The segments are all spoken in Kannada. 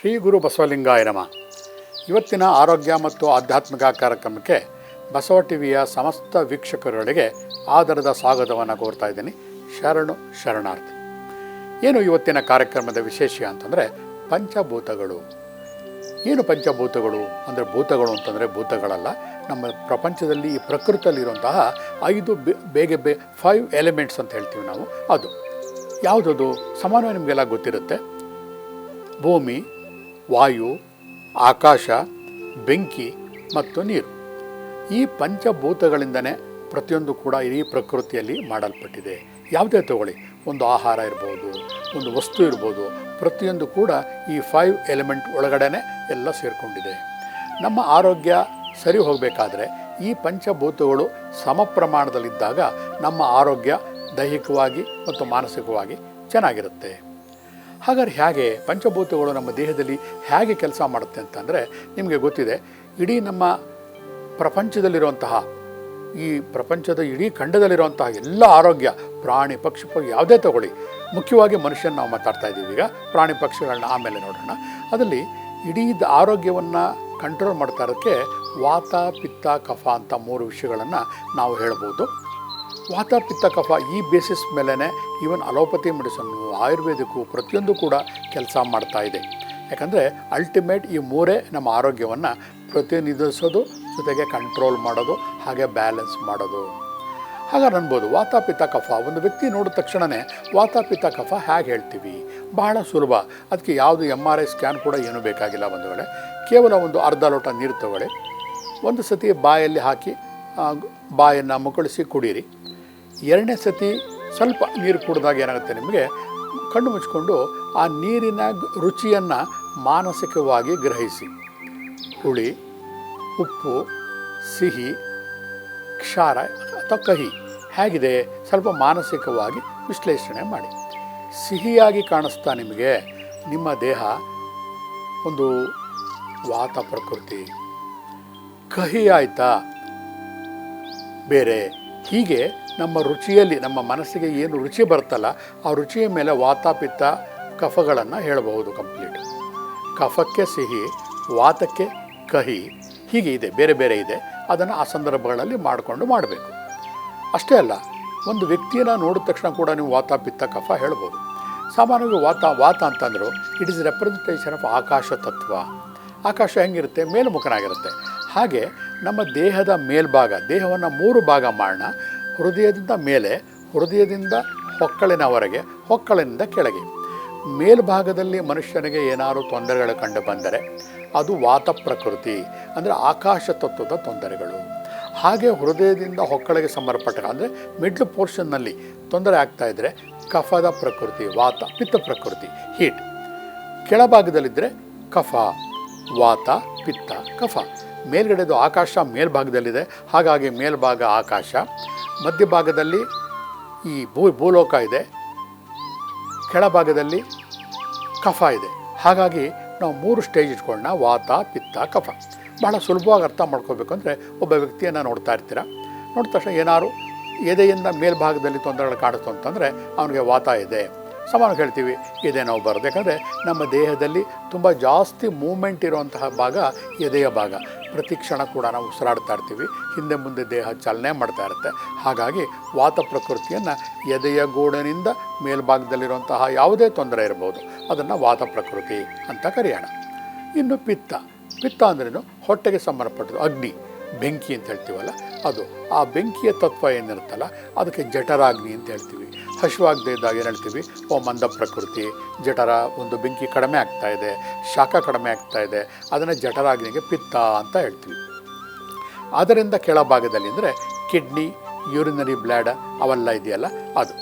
ಶ್ರೀ ಗುರು ಬಸವಲಿಂಗಾಯ ನಮ. ಇವತ್ತಿನ ಆರೋಗ್ಯ ಮತ್ತು ಆಧ್ಯಾತ್ಮಿಕ ಕಾರ್ಯಕ್ರಮಕ್ಕೆ ಬಸವ ಟಿವಿಯ ಸಮಸ್ತ ವೀಕ್ಷಕರೊಳಗೆ ಆಧಾರದ ಸ್ವಾಗತವನ್ನು ಕೋರ್ತಾ ಇದ್ದೀನಿ. ಶರಣು ಶರಣಾರ್ಥಿ. ಏನು ಇವತ್ತಿನ ಕಾರ್ಯಕ್ರಮದ ವಿಶೇಷ ಅಂತಂದರೆ ಪಂಚಭೂತಗಳು. ಏನು ಪಂಚಭೂತಗಳು? ಅಂದರೆ ಭೂತಗಳು ಅಂತಂದರೆ ಭೂತಗಳಲ್ಲ. ನಮ್ಮ ಪ್ರಪಂಚದಲ್ಲಿ ಈ ಪ್ರಕೃತಿಯಲ್ಲಿರುವಂತಹ ಐದು ಬೇಗ ಬೇ ಫೈವ್ ಎಲಿಮೆಂಟ್ಸ್ ಅಂತ ಹೇಳ್ತೀವಿ ನಾವು. ಅದು. ಯಾವುದದು? ಸಮಾನವಾಗಿ ನಿಮಗೆಲ್ಲ ಗೊತ್ತಿರುತ್ತೆ. ಭೂಮಿ ವಾಯು, ಆಕಾಶ, ಬೆಂಕಿ ಮತ್ತು ನೀರು. ಈ ಪಂಚಭೂತಗಳಿಂದನೇ ಪ್ರತಿಯೊಂದು ಕೂಡ ಇಡೀ ಪ್ರಕೃತಿಯಲ್ಲಿ ಮಾಡಲ್ಪಟ್ಟಿದೆ. ಯಾವುದೇ ತಗೊಳ್ಳಿ, ಒಂದು ಆಹಾರ ಇರ್ಬೋದು, ಒಂದು ವಸ್ತು ಇರ್ಬೋದು, ಪ್ರತಿಯೊಂದು ಕೂಡ ಈ ಫೈವ್ ಎಲಿಮೆಂಟ್ ಒಳಗಡೆನೆ ಎಲ್ಲ ಸೇರಿಕೊಂಡಿದೆ. ನಮ್ಮ ಆರೋಗ್ಯ ಸರಿ ಹೋಗಬೇಕಾದ್ರೆ ಈ ಪಂಚಭೂತಗಳು ಸಮ ಪ್ರಮಾಣದಲ್ಲಿದ್ದಾಗ ನಮ್ಮ ಆರೋಗ್ಯ ದೈಹಿಕವಾಗಿ ಮತ್ತು ಮಾನಸಿಕವಾಗಿ ಚೆನ್ನಾಗಿರುತ್ತೆ. ಹಾಗಾದ್ರೆ ಹೇಗೆ? ಪಂಚಭೂತಗಳು ನಮ್ಮ ದೇಹದಲ್ಲಿ ಹೇಗೆ ಕೆಲಸ ಮಾಡುತ್ತೆ ಅಂತಂದರೆ ನಿಮಗೆ ಗೊತ್ತಿದೆ, ಇಡೀ ನಮ್ಮ ಪ್ರಪಂಚದಲ್ಲಿರುವಂತಹ, ಈ ಪ್ರಪಂಚದ ಇಡೀ ಖಂಡದಲ್ಲಿರುವಂತಹ ಎಲ್ಲ ಆರೋಗ್ಯ, ಪ್ರಾಣಿ, ಪಕ್ಷಿ ಯಾವುದೇ ತಗೊಳ್ಳಿ. ಮುಖ್ಯವಾಗಿ ಮನುಷ್ಯನ ನಾವು ಮಾತಾಡ್ತಾ ಇದ್ದೀವಿ ಈಗ, ಪ್ರಾಣಿ ಪಕ್ಷಿಗಳನ್ನ ಆಮೇಲೆ ನೋಡೋಣ. ಅದರಲ್ಲಿ ಇಡೀ ಆರೋಗ್ಯವನ್ನು ಕಂಟ್ರೋಲ್ ಮಾಡ್ತಾ ಇರೋಕ್ಕೆ ವಾತ, ಪಿತ್ತ, ಕಫ ಅಂತ ಮೂರು ವಿಷಯಗಳನ್ನು ನಾವು ಹೇಳ್ಬೋದು. ವಾತ ಪಿತ್ತ ಕಫ ಈ ಬೇಸಿಸ್ ಮೇಲೇ ಈವನ್ ಅಲೋಪತಿ ಮೆಡಿಸನ್ನು, ಆಯುರ್ವೇದಿಕ್ಕು ಪ್ರತಿಯೊಂದು ಕೂಡ ಕೆಲಸ ಮಾಡ್ತಾ ಇದೆ. ಯಾಕಂದರೆ ಅಲ್ಟಿಮೇಟ್ ಈ ಮೂರೇ ನಮ್ಮ ಆರೋಗ್ಯವನ್ನು ಪ್ರತಿನಿಧಿಸೋದು, ಜೊತೆಗೆ ಕಂಟ್ರೋಲ್ ಮಾಡೋದು, ಹಾಗೆ ಬ್ಯಾಲೆನ್ಸ್ ಮಾಡೋದು. ಹಾಗಾದ್ರೆ ಅನ್ಬೋದು ವಾತ ಪಿತ್ತ ಕಫ ಒಂದು ವ್ಯಕ್ತಿ ನೋಡಿದ ತಕ್ಷಣವೇ ವಾತ ಪಿತ್ತ ಕಫ ಹೇಗೆ ಹೇಳ್ತೀವಿ? ಬಹಳ ಸುಲಭ. ಅದಕ್ಕೆ ಯಾವುದು ಎಂ ಆರ್ ಐ ಸ್ಕ್ಯಾನ್ ಕೂಡ ಏನೂ ಬೇಕಾಗಿಲ್ಲ ಒಂದು ವೇಳೆ. ಕೇವಲ ಒಂದು ಅರ್ಧ ಲೋಟ ನೀರು ತಗೊಳ್ಳಿ. ಒಂದು ಸತಿ ಬಾಯಲ್ಲಿ ಹಾಕಿ ಬಾಯನ್ನು ಮುಕ್ಕಳಿಸಿ ಕುಡೀರಿ. ಎರಡನೇ ಸತಿ ಸ್ವಲ್ಪ ನೀರು ಕುಡಿದಾಗ ಏನಾಗುತ್ತೆ ನಿಮಗೆ? ಕಣ್ಣು ಮುಚ್ಕೊಂಡು ಆ ನೀರಿನ ರುಚಿಯನ್ನು ಮಾನಸಿಕವಾಗಿ ಗ್ರಹಿಸಿ. ಹುಳಿ, ಉಪ್ಪು, ಸಿಹಿ, ಕ್ಷಾರ ಅಥವಾ ಕಹಿ ಹೇಗಿದೆ? ಸ್ವಲ್ಪ ಮಾನಸಿಕವಾಗಿ ವಿಶ್ಲೇಷಣೆ ಮಾಡಿ. ಸಿಹಿಯಾಗಿ ಕಾಣಿಸ್ತಾ ನಿಮಗೆ? ನಿಮ್ಮ ದೇಹ ಒಂದು ವಾತ ಪ್ರಕೃತಿ. ಕಹಿ ಆಯ್ತಾ? ಬೇರೆ ಹೀಗೆ ನಮ್ಮ ರುಚಿಯಲ್ಲಿ, ನಮ್ಮ ಮನಸ್ಸಿಗೆ ಏನು ರುಚಿ ಬರುತ್ತಲ್ಲ, ಆ ರುಚಿಯ ಮೇಲೆ ವಾತ ಪಿತ್ತ ಕಫಗಳನ್ನು ಹೇಳಬಹುದು ಕಂಪ್ಲೀಟ್ ಕಫಕ್ಕೆ ಸಿಹಿ, ವಾತಕ್ಕೆ ಕಹಿ, ಹೀಗೆ ಇದೆ, ಬೇರೆ ಬೇರೆ ಇದೆ. ಅದನ್ನು ಆ ಸಂದರ್ಭಗಳಲ್ಲಿ ಮಾಡಿಕೊಂಡು ಮಾಡಬೇಕು. ಅಷ್ಟೇ ಅಲ್ಲ, ಒಂದು ವ್ಯಕ್ತಿಯನ್ನು ನೋಡಿದ ತಕ್ಷಣ ಕೂಡ ನೀವು ವಾತ ಪಿತ್ತ ಕಫ ಹೇಳ್ಬೋದು ಸಾಮಾನ್ಯವಾಗಿ ವಾತ ವಾತ ಅಂತಂದರು ಇಟ್ ಇಸ್ ರೆಪ್ರೆಸೆಂಟೇಷನ್ ಆಫ್ ಆಕಾಶ ತತ್ವ. ಆಕಾಶ ಹೆಂಗಿರುತ್ತೆ? ಮೇಲ್ಮುಖನಾಗಿರುತ್ತೆ. ಹಾಗೆ ನಮ್ಮ ದೇಹದ ಮೇಲ್ಭಾಗ, ದೇಹವನ್ನು ಮೂರು ಭಾಗ ಮಾಡೋಣ ಹೃದಯದಿಂದ ಮೇಲೆ, ಹೃದಯದಿಂದ ಹೊಕ್ಕಳಿನವರೆಗೆ, ಹೊಕ್ಕಳಿನಿಂದ ಕೆಳಗೆ. ಮೇಲ್ಭಾಗದಲ್ಲಿ ಮನುಷ್ಯನಿಗೆ ಏನಾದರೂ ತೊಂದರೆಗಳು ಕಂಡು ಬಂದರೆ, ಅದು ವಾತ ಪ್ರಕೃತಿ, ಅಂದರೆ ಆಕಾಶ ತತ್ವದ ತೊಂದರೆಗಳು. ಹಾಗೆ ಹೃದಯದಿಂದ ಹೊಕ್ಕಳಿಗೆ ಸಂಬಂಧಪಟ್ಟ, ಅಂದರೆ ಮಿಡ್ಲ್ ಪೋರ್ಷನ್ನಲ್ಲಿ ತೊಂದರೆ ಆಗ್ತಾ ಇದ್ದರೆ ಕಫದ ಪ್ರಕೃತಿ, ವಾತ, ಪಿತ್ತ ಪ್ರಕೃತಿ ಹೀಟ್ ಕೆಳಭಾಗದಲ್ಲಿದ್ದರೆ ಕಫ, ವಾತ, ಪಿತ್ತ, ಕಫ. ಮೇಲ್ಗಡೆದು ಆಕಾಶ, ಮೇಲ್ಭಾಗದಲ್ಲಿದೆ. ಹಾಗಾಗಿ ಮೇಲ್ಭಾಗ ಆಕಾಶ. ಮಧ್ಯಭಾಗದಲ್ಲಿ ಈ ಭೂ, ಭೂಲೋಕ ಇದೆ. ಕೆಳಭಾಗದಲ್ಲಿ ಕಫ ಇದೆ. ಹಾಗಾಗಿ ನಾವು ಮೂರು ಸ್ಟೇಜ್ ಇಟ್ಕೊಳ್ಳೋಣ. ವಾತ, ಪಿತ್ತ, ಕಫ. ಬಹಳ ಸುಲಭವಾಗಿ ಅರ್ಥ ಮಾಡ್ಕೋಬೇಕು ಅಂದರೆ ಒಬ್ಬ ವ್ಯಕ್ತಿಯನ್ನು ನೋಡ್ತಾ ಇರ್ತೀರ? ನೋಡಿದ ತಕ್ಷಣ ಏನಾದ್ರು ಎದೆಯಿಂದ ಮೇಲ್ಭಾಗದಲ್ಲಿ ತೊಂದರೆಗಳು ಕಾಣುತ್ತೆ ಅಂತಂದರೆ ಅವನಿಗೆ ವಾತ ಇದೆ. ಸಮಾನ ಹೇಳ್ತೀವಿ, ಎದೆ ನಾವು ಬರೋದು ನಮ್ಮ ದೇಹದಲ್ಲಿ ತುಂಬ ಜಾಸ್ತಿ ಮೂಮೆಂಟ್ ಇರುವಂತಹ ಭಾಗ ಎದೆಯ ಭಾಗ. ಪ್ರತಿ ಕ್ಷಣ ಕೂಡ ನಾವು ಉಸಿರಾಡ್ತಾ ಇರ್ತೀವಿ. ಹಿಂದೆ ಮುಂದೆ ದೇಹ ಚಲನೆ ಮಾಡ್ತಾ ಇರುತ್ತೆ. ಹಾಗಾಗಿ ವಾತ ಪ್ರಕೃತಿಯನ್ನು ಎದೆಯ ಗೋಡನಿಂದ ಮೇಲ್ಭಾಗದಲ್ಲಿರುವಂತಹ ಯಾವುದೇ ತೊಂದರೆ ಇರ್ಬೋದು. ಅದನ್ನು ವಾತ ಪ್ರಕೃತಿ ಅಂತ ಕರೆಯೋಣ. ಇನ್ನು ಪಿತ್ತ. ಪಿತ್ತ ಅಂದ್ರೇನು? ಹೊಟ್ಟೆಗೆ ಸಂಬಂಧಪಟ್ಟದ್ದು ಅಗ್ನಿ. ಬೆಂಕಿ ಅಂತ ಹೇಳ್ತೀವಲ್ಲ? ಅದು. ಆ ಬೆಂಕಿಯ ತತ್ವ ಏನಿರುತ್ತಲ್ಲ, ಅದಕ್ಕೆ ಜಠರಾಗ್ನಿ ಅಂತ ಹೇಳ್ತೀವಿ. ಹಸಿವಾಗದೇ ಇದ್ದಾಗ ಏನು ಹೇಳ್ತೀವಿ, ಓ ಮಂದ ಪ್ರಕೃತಿ, ಜಠರ ಒಂದು ಬೆಂಕಿ ಕಡಿಮೆ ಆಗ್ತಾ ಇದೆ, ಶಾಖ ಕಡಿಮೆ ಆಗ್ತಾ ಇದೆ, ಅದನ್ನು ಜಠರಾಗ್ನಿಗೆ ಪಿತ್ತ ಅಂತ ಹೇಳ್ತೀವಿ. ಅದರಿಂದ ಕೆಳಭಾಗದಲ್ಲಿ ಅಂದರೆ ಕಿಡ್ನಿ, ಯೂರಿನರಿ ಬ್ಲ್ಯಾಡ ಅವೆಲ್ಲ ಇದೆಯಲ್ಲ, ಅದು.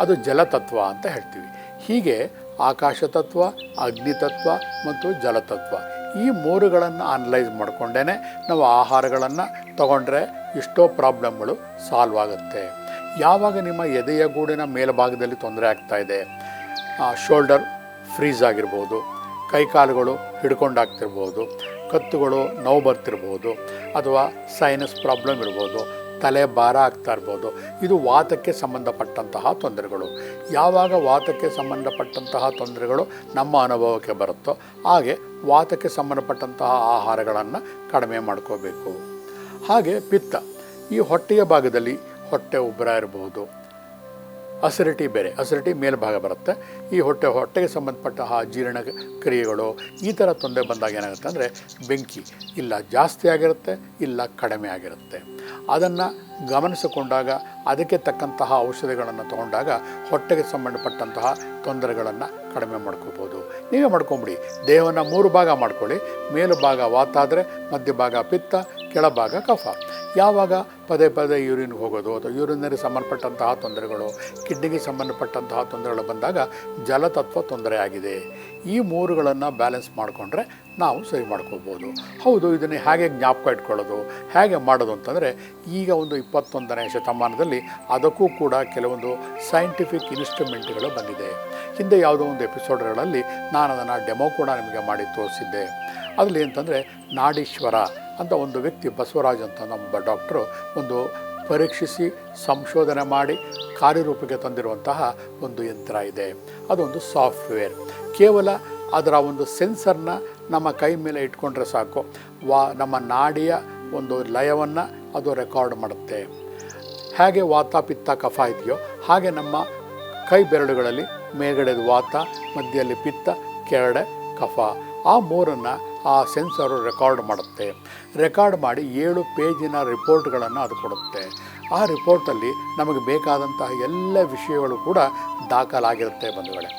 ಅದು ಜಲತತ್ವ ಅಂತ ಹೇಳ್ತೀವಿ. ಹೀಗೆ ಆಕಾಶ ತತ್ವ, ಅಗ್ನಿ ತತ್ವ ಮತ್ತು ಜಲತತ್ವ ಈ ಮೂರುಗಳನ್ನು ಅನಲೈಸ್ ಮಾಡಿಕೊಂಡೇ ನಾವು ಆಹಾರಗಳನ್ನು ತಗೊಂಡ್ರೆ ಎಷ್ಟೋ ಪ್ರಾಬ್ಲಮ್ಗಳು ಸಾಲ್ವ್ ಆಗುತ್ತೆ. ಯಾವಾಗ ನಿಮ್ಮ ಎದೆಯ ಗೂಡಿನ ಮೇಲ್ಭಾಗದಲ್ಲಿ ತೊಂದರೆ ಆಗ್ತಾ ಇದೆ? ಶೋಲ್ಡರ್ ಫ್ರೀಸ್ ಆಗಿರ್ಬೋದು ಕೈಕಾಲುಗಳು ಹಿಡ್ಕೊಂಡಾಗ್ತಿರ್ಬೋದು ಕತ್ತುಗಳು ನೋವು ಬರ್ತಿರ್ಬೋದು, ಅಥವಾ ಸೈನಸ್ ಪ್ರಾಬ್ಲಮ್ ಇರ್ಬೋದು ತಲೆ ಭಾರ ಆಗ್ತಾ ಇರ್ಬೋದು. ಇದು ವಾತಕ್ಕೆ ಸಂಬಂಧಪಟ್ಟಂತಹ ತೊಂದರೆಗಳು. ಯಾವಾಗ ವಾತಕ್ಕೆ ಸಂಬಂಧಪಟ್ಟಂತಹ ತೊಂದರೆಗಳು ನಮ್ಮ ಅನುಭವಕ್ಕೆ ಬರುತ್ತೋ ಹಾಗೆ ವಾತಕ್ಕೆ ಸಂಬಂಧಪಟ್ಟಂತಹ ಆಹಾರಗಳನ್ನು ಕಡಿಮೆ ಮಾಡ್ಕೋಬೇಕು. ಹಾಗೆ ಪಿತ್ತ. ಈ ಹೊಟ್ಟೆಯ ಭಾಗದಲ್ಲಿ ಹೊಟ್ಟೆ ಉಬ್ಬರ ಇರಬಹುದು ಅಸಿಡಿಟಿ ಬೇರೆ. ಅಸಿಡಿಟಿ ಮೇಲ್ಭಾಗ ಬರುತ್ತೆ. ಈ ಹೊಟ್ಟೆ ಹೊಟ್ಟೆಗೆ ಸಂಬಂಧಪಟ್ಟ ಜೀರ್ಣ ಕ್ರಿಯೆಗಳು ಈ ಥರ ತೊಂದರೆ ಬಂದಾಗ ಏನಾಗುತ್ತೆ ಅಂದರೆ ಬೆಂಕಿ ಇಲ್ಲ ಜಾಸ್ತಿ ಆಗಿರುತ್ತೆ, ಇಲ್ಲ ಕಡಿಮೆ ಆಗಿರುತ್ತೆ. ಅದನ್ನು ಗಮನಿಸಿಕೊಂಡಾಗ, ಅದಕ್ಕೆ ತಕ್ಕಂತಹ ಔಷಧಿಗಳನ್ನು ತಗೊಂಡಾಗ ಹೊಟ್ಟೆಗೆ ಸಂಬಂಧಪಟ್ಟಂತಹ ತೊಂದರೆಗಳನ್ನು ಕಡಿಮೆ ಮಾಡ್ಕೋಬೋದು. ನೀವೇ ಮಾಡ್ಕೊಂಬಿಡಿ. ದೇಹವನ್ನು ಮೂರು ಭಾಗ ಮಾಡ್ಕೊಳ್ಳಿ. ಮೇಲು ಭಾಗ ವಾತ ಆದರೆ ಮಧ್ಯಭಾಗ ಪಿತ್ತ ಕೆಳಭಾಗ ಕಫ. ಯಾವಾಗ ಪದೇ ಪದೇ ಯೂರಿನ್ಗೆ ಹೋಗೋದು ಅಥವಾ ಯೂರಿನರಿ ಸಂಬಂಧಪಟ್ಟಂತಹ ತೊಂದರೆಗಳು, ಕಿಡ್ನಿಗೆ ಸಂಬಂಧಪಟ್ಟಂತಹ ತೊಂದರೆಗಳು ಬಂದಾಗ ಜಲತತ್ವ ತೊಂದರೆ ಆಗಿದೆ. ಈ ಮೂರುಗಳನ್ನು ಬ್ಯಾಲೆನ್ಸ್ ಮಾಡಿಕೊಂಡ್ರೆ ನಾವು ಸರಿ ಮಾಡ್ಕೋಬೋದು. ಹೌದು, ಇದನ್ನು ಹೇಗೆ ಜ್ಞಾಪಕ ಇಟ್ಕೊಳ್ಳೋದು, ಹೇಗೆ ಮಾಡೋದು ಅಂತಂದರೆ, ಈಗ ಒಂದು ಇಪ್ಪತ್ತೊಂದನೇ ಶತಮಾನದಲ್ಲಿ ಅದಕ್ಕೂ ಕೂಡ ಕೆಲವೊಂದು ಸೈಂಟಿಫಿಕ್ ಇನ್ಸ್ಟ್ರೂಮೆಂಟ್ಗಳು ಬಂದಿದೆ. ಹಿಂದೆ ಯಾವುದೋ ಒಂದು ಎಪಿಸೋಡ್ಗಳಲ್ಲಿ ನಾನು ಅದನ್ನು ಡೆಮೋ ಕೂಡ ನಿಮಗೆ ಮಾಡಿ ತೋರಿಸಿದ್ದೆ. ಅದರಲ್ಲಿ ಅಂತಂದರೆ ನಾಡೀಶ್ವರ ಅಂತ ಒಂದು ವ್ಯಕ್ತಿ ಬಸವರಾಜ್ ಅಂತ ನಮ್ಮ ಡಾಕ್ಟ್ರು ಒಂದು ಪರೀಕ್ಷಿಸಿ ಸಂಶೋಧನೆ ಮಾಡಿ ಕಾರ್ಯರೂಪಕ್ಕೆ ತಂದಿರುವಂತಹ ಒಂದು ಯಂತ್ರ ಇದೆ. ಅದೊಂದು ಸಾಫ್ಟ್ವೇರ್. ಕೇವಲ ಅದರ ಒಂದು ಸೆನ್ಸರ್ನ ನಮ್ಮ ಕೈ ಮೇಲೆ ಇಟ್ಕೊಂಡ್ರೆ ಸಾಕು. ವಾ, ನಮ್ಮ ನಾಡಿಯ ಒಂದು ಲಯವನ್ನು ಅದು ರೆಕಾರ್ಡ್ ಮಾಡುತ್ತೆ. ಹೇಗೆ ವಾತ, ಪಿತ್ತ, ಕಫ ಇದೆಯೋ ಹಾಗೆ ನಮ್ಮ ಕೈ ಬೆರಳುಗಳಲ್ಲಿ ಮೇಲ್ಗಡೆದು ವಾತ, ಮಧ್ಯದಲ್ಲಿ ಪಿತ್ತ ಕೆರಡೆ ಕಫ. ಆ ಮೂರನ್ನು ಆ ಸೆನ್ಸರು ರೆಕಾರ್ಡ್ ಮಾಡುತ್ತೆ. ರೆಕಾರ್ಡ್ ಮಾಡಿ ಏಳು ಪೇಜಿನ ರಿಪೋರ್ಟ್ಗಳನ್ನು ಅದು ಕೊಡುತ್ತೆ. ಆ ರಿಪೋರ್ಟಲ್ಲಿ ನಮಗೆ ಬೇಕಾದಂತಹ ಎಲ್ಲ ವಿಷಯಗಳು ಕೂಡ ದಾಖಲಾಗಿರುತ್ತೆ ಬಂಧುಗಳೇ.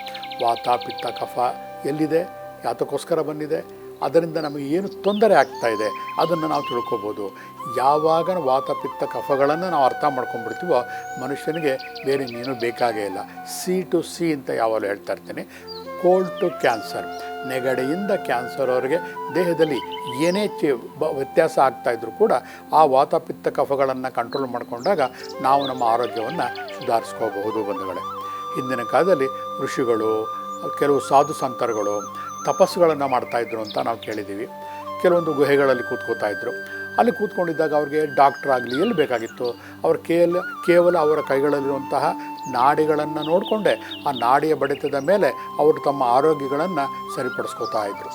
ವಾತ, ಪಿತ್ತ, ಕಫ ಎಲ್ಲಿದೆ? ಯಾತಕ್ಕೋಸ್ಕರ ಬಂದಿದೆ? ಅದರಿಂದ ನಮಗೆ ಏನು ತೊಂದರೆ ಆಗ್ತಾ ಇದೆ? ಅದನ್ನು ನಾವು ತಿಳ್ಕೊಬೋದು. ಯಾವಾಗ ವಾತ, ಪಿತ್ತ, ಕಫಗಳನ್ನು ನಾವು ಅರ್ಥ ಮಾಡ್ಕೊಂಡ್ಬಿಡ್ತೀವೋ ಮನುಷ್ಯನಿಗೆ ಬೇರೆ ಇನ್ನೇನು ಬೇಕಾಗೇ ಇಲ್ಲ. ಸಿ ಟು ಸಿ ಅಂತ ಯಾವಾಗಲೂ ಹೇಳ್ತಾ ಇರ್ತೀನಿ. Cold to cancer. ನೆಗಡೆಯಿಂದ ಕ್ಯಾನ್ಸರ್ ಅವರಿಗೆ ದೇಹದಲ್ಲಿ ಏನೇ ಚೆ ಬ ವ್ಯತ್ಯಾಸ ಆಗ್ತಾ ಇದ್ರೂ ಕೂಡ ಆ ವಾತಪಿತ್ತ ಕಫಗಳನ್ನು ಕಂಟ್ರೋಲ್ ಮಾಡಿಕೊಂಡಾಗ ನಾವು ನಮ್ಮ ಆರೋಗ್ಯವನ್ನು ಸುಧಾರಿಸ್ಕೋಬಹುದು ಬಂಧುಗಳೇ. ಹಿಂದಿನ ಕಾಲದಲ್ಲಿ ಋಷಿಗಳು, ಕೆಲವು ಸಾಧು ಸಂತರುಗಳು ತಪಸ್ಸುಗಳನ್ನು ಮಾಡ್ತಾಯಿದ್ರು ಅಂತ ನಾವು ಕೇಳಿದ್ದೀವಿ. ಕೆಲವೊಂದು ಗುಹೆಗಳಲ್ಲಿ ಕೂತ್ಕೋತಾ ಇದ್ದರು ಅಲ್ಲಿ ಕೂತ್ಕೊಂಡಿದ್ದಾಗ ಅವ್ರಿಗೆ ಡಾಕ್ಟ್ರ್ ಆಗಲಿ ಎಲ್ಲಿ ಬೇಕಾಗಿತ್ತು? ಅವ್ರು ಕೇವಲ ಕೇವಲ ಅವರ ಕೈಗಳಲ್ಲಿರುವಂತಹ ನಾಡಿಗಳನ್ನು ನೋಡಿಕೊಂಡೆ. ಆ ನಾಡಿಯ ಬಡಿತದ ಮೇಲೆ ಅವರು ತಮ್ಮ ಆರೋಗ್ಯಗಳನ್ನು ಸರಿಪಡಿಸ್ಕೋತಾ ಇದ್ದರು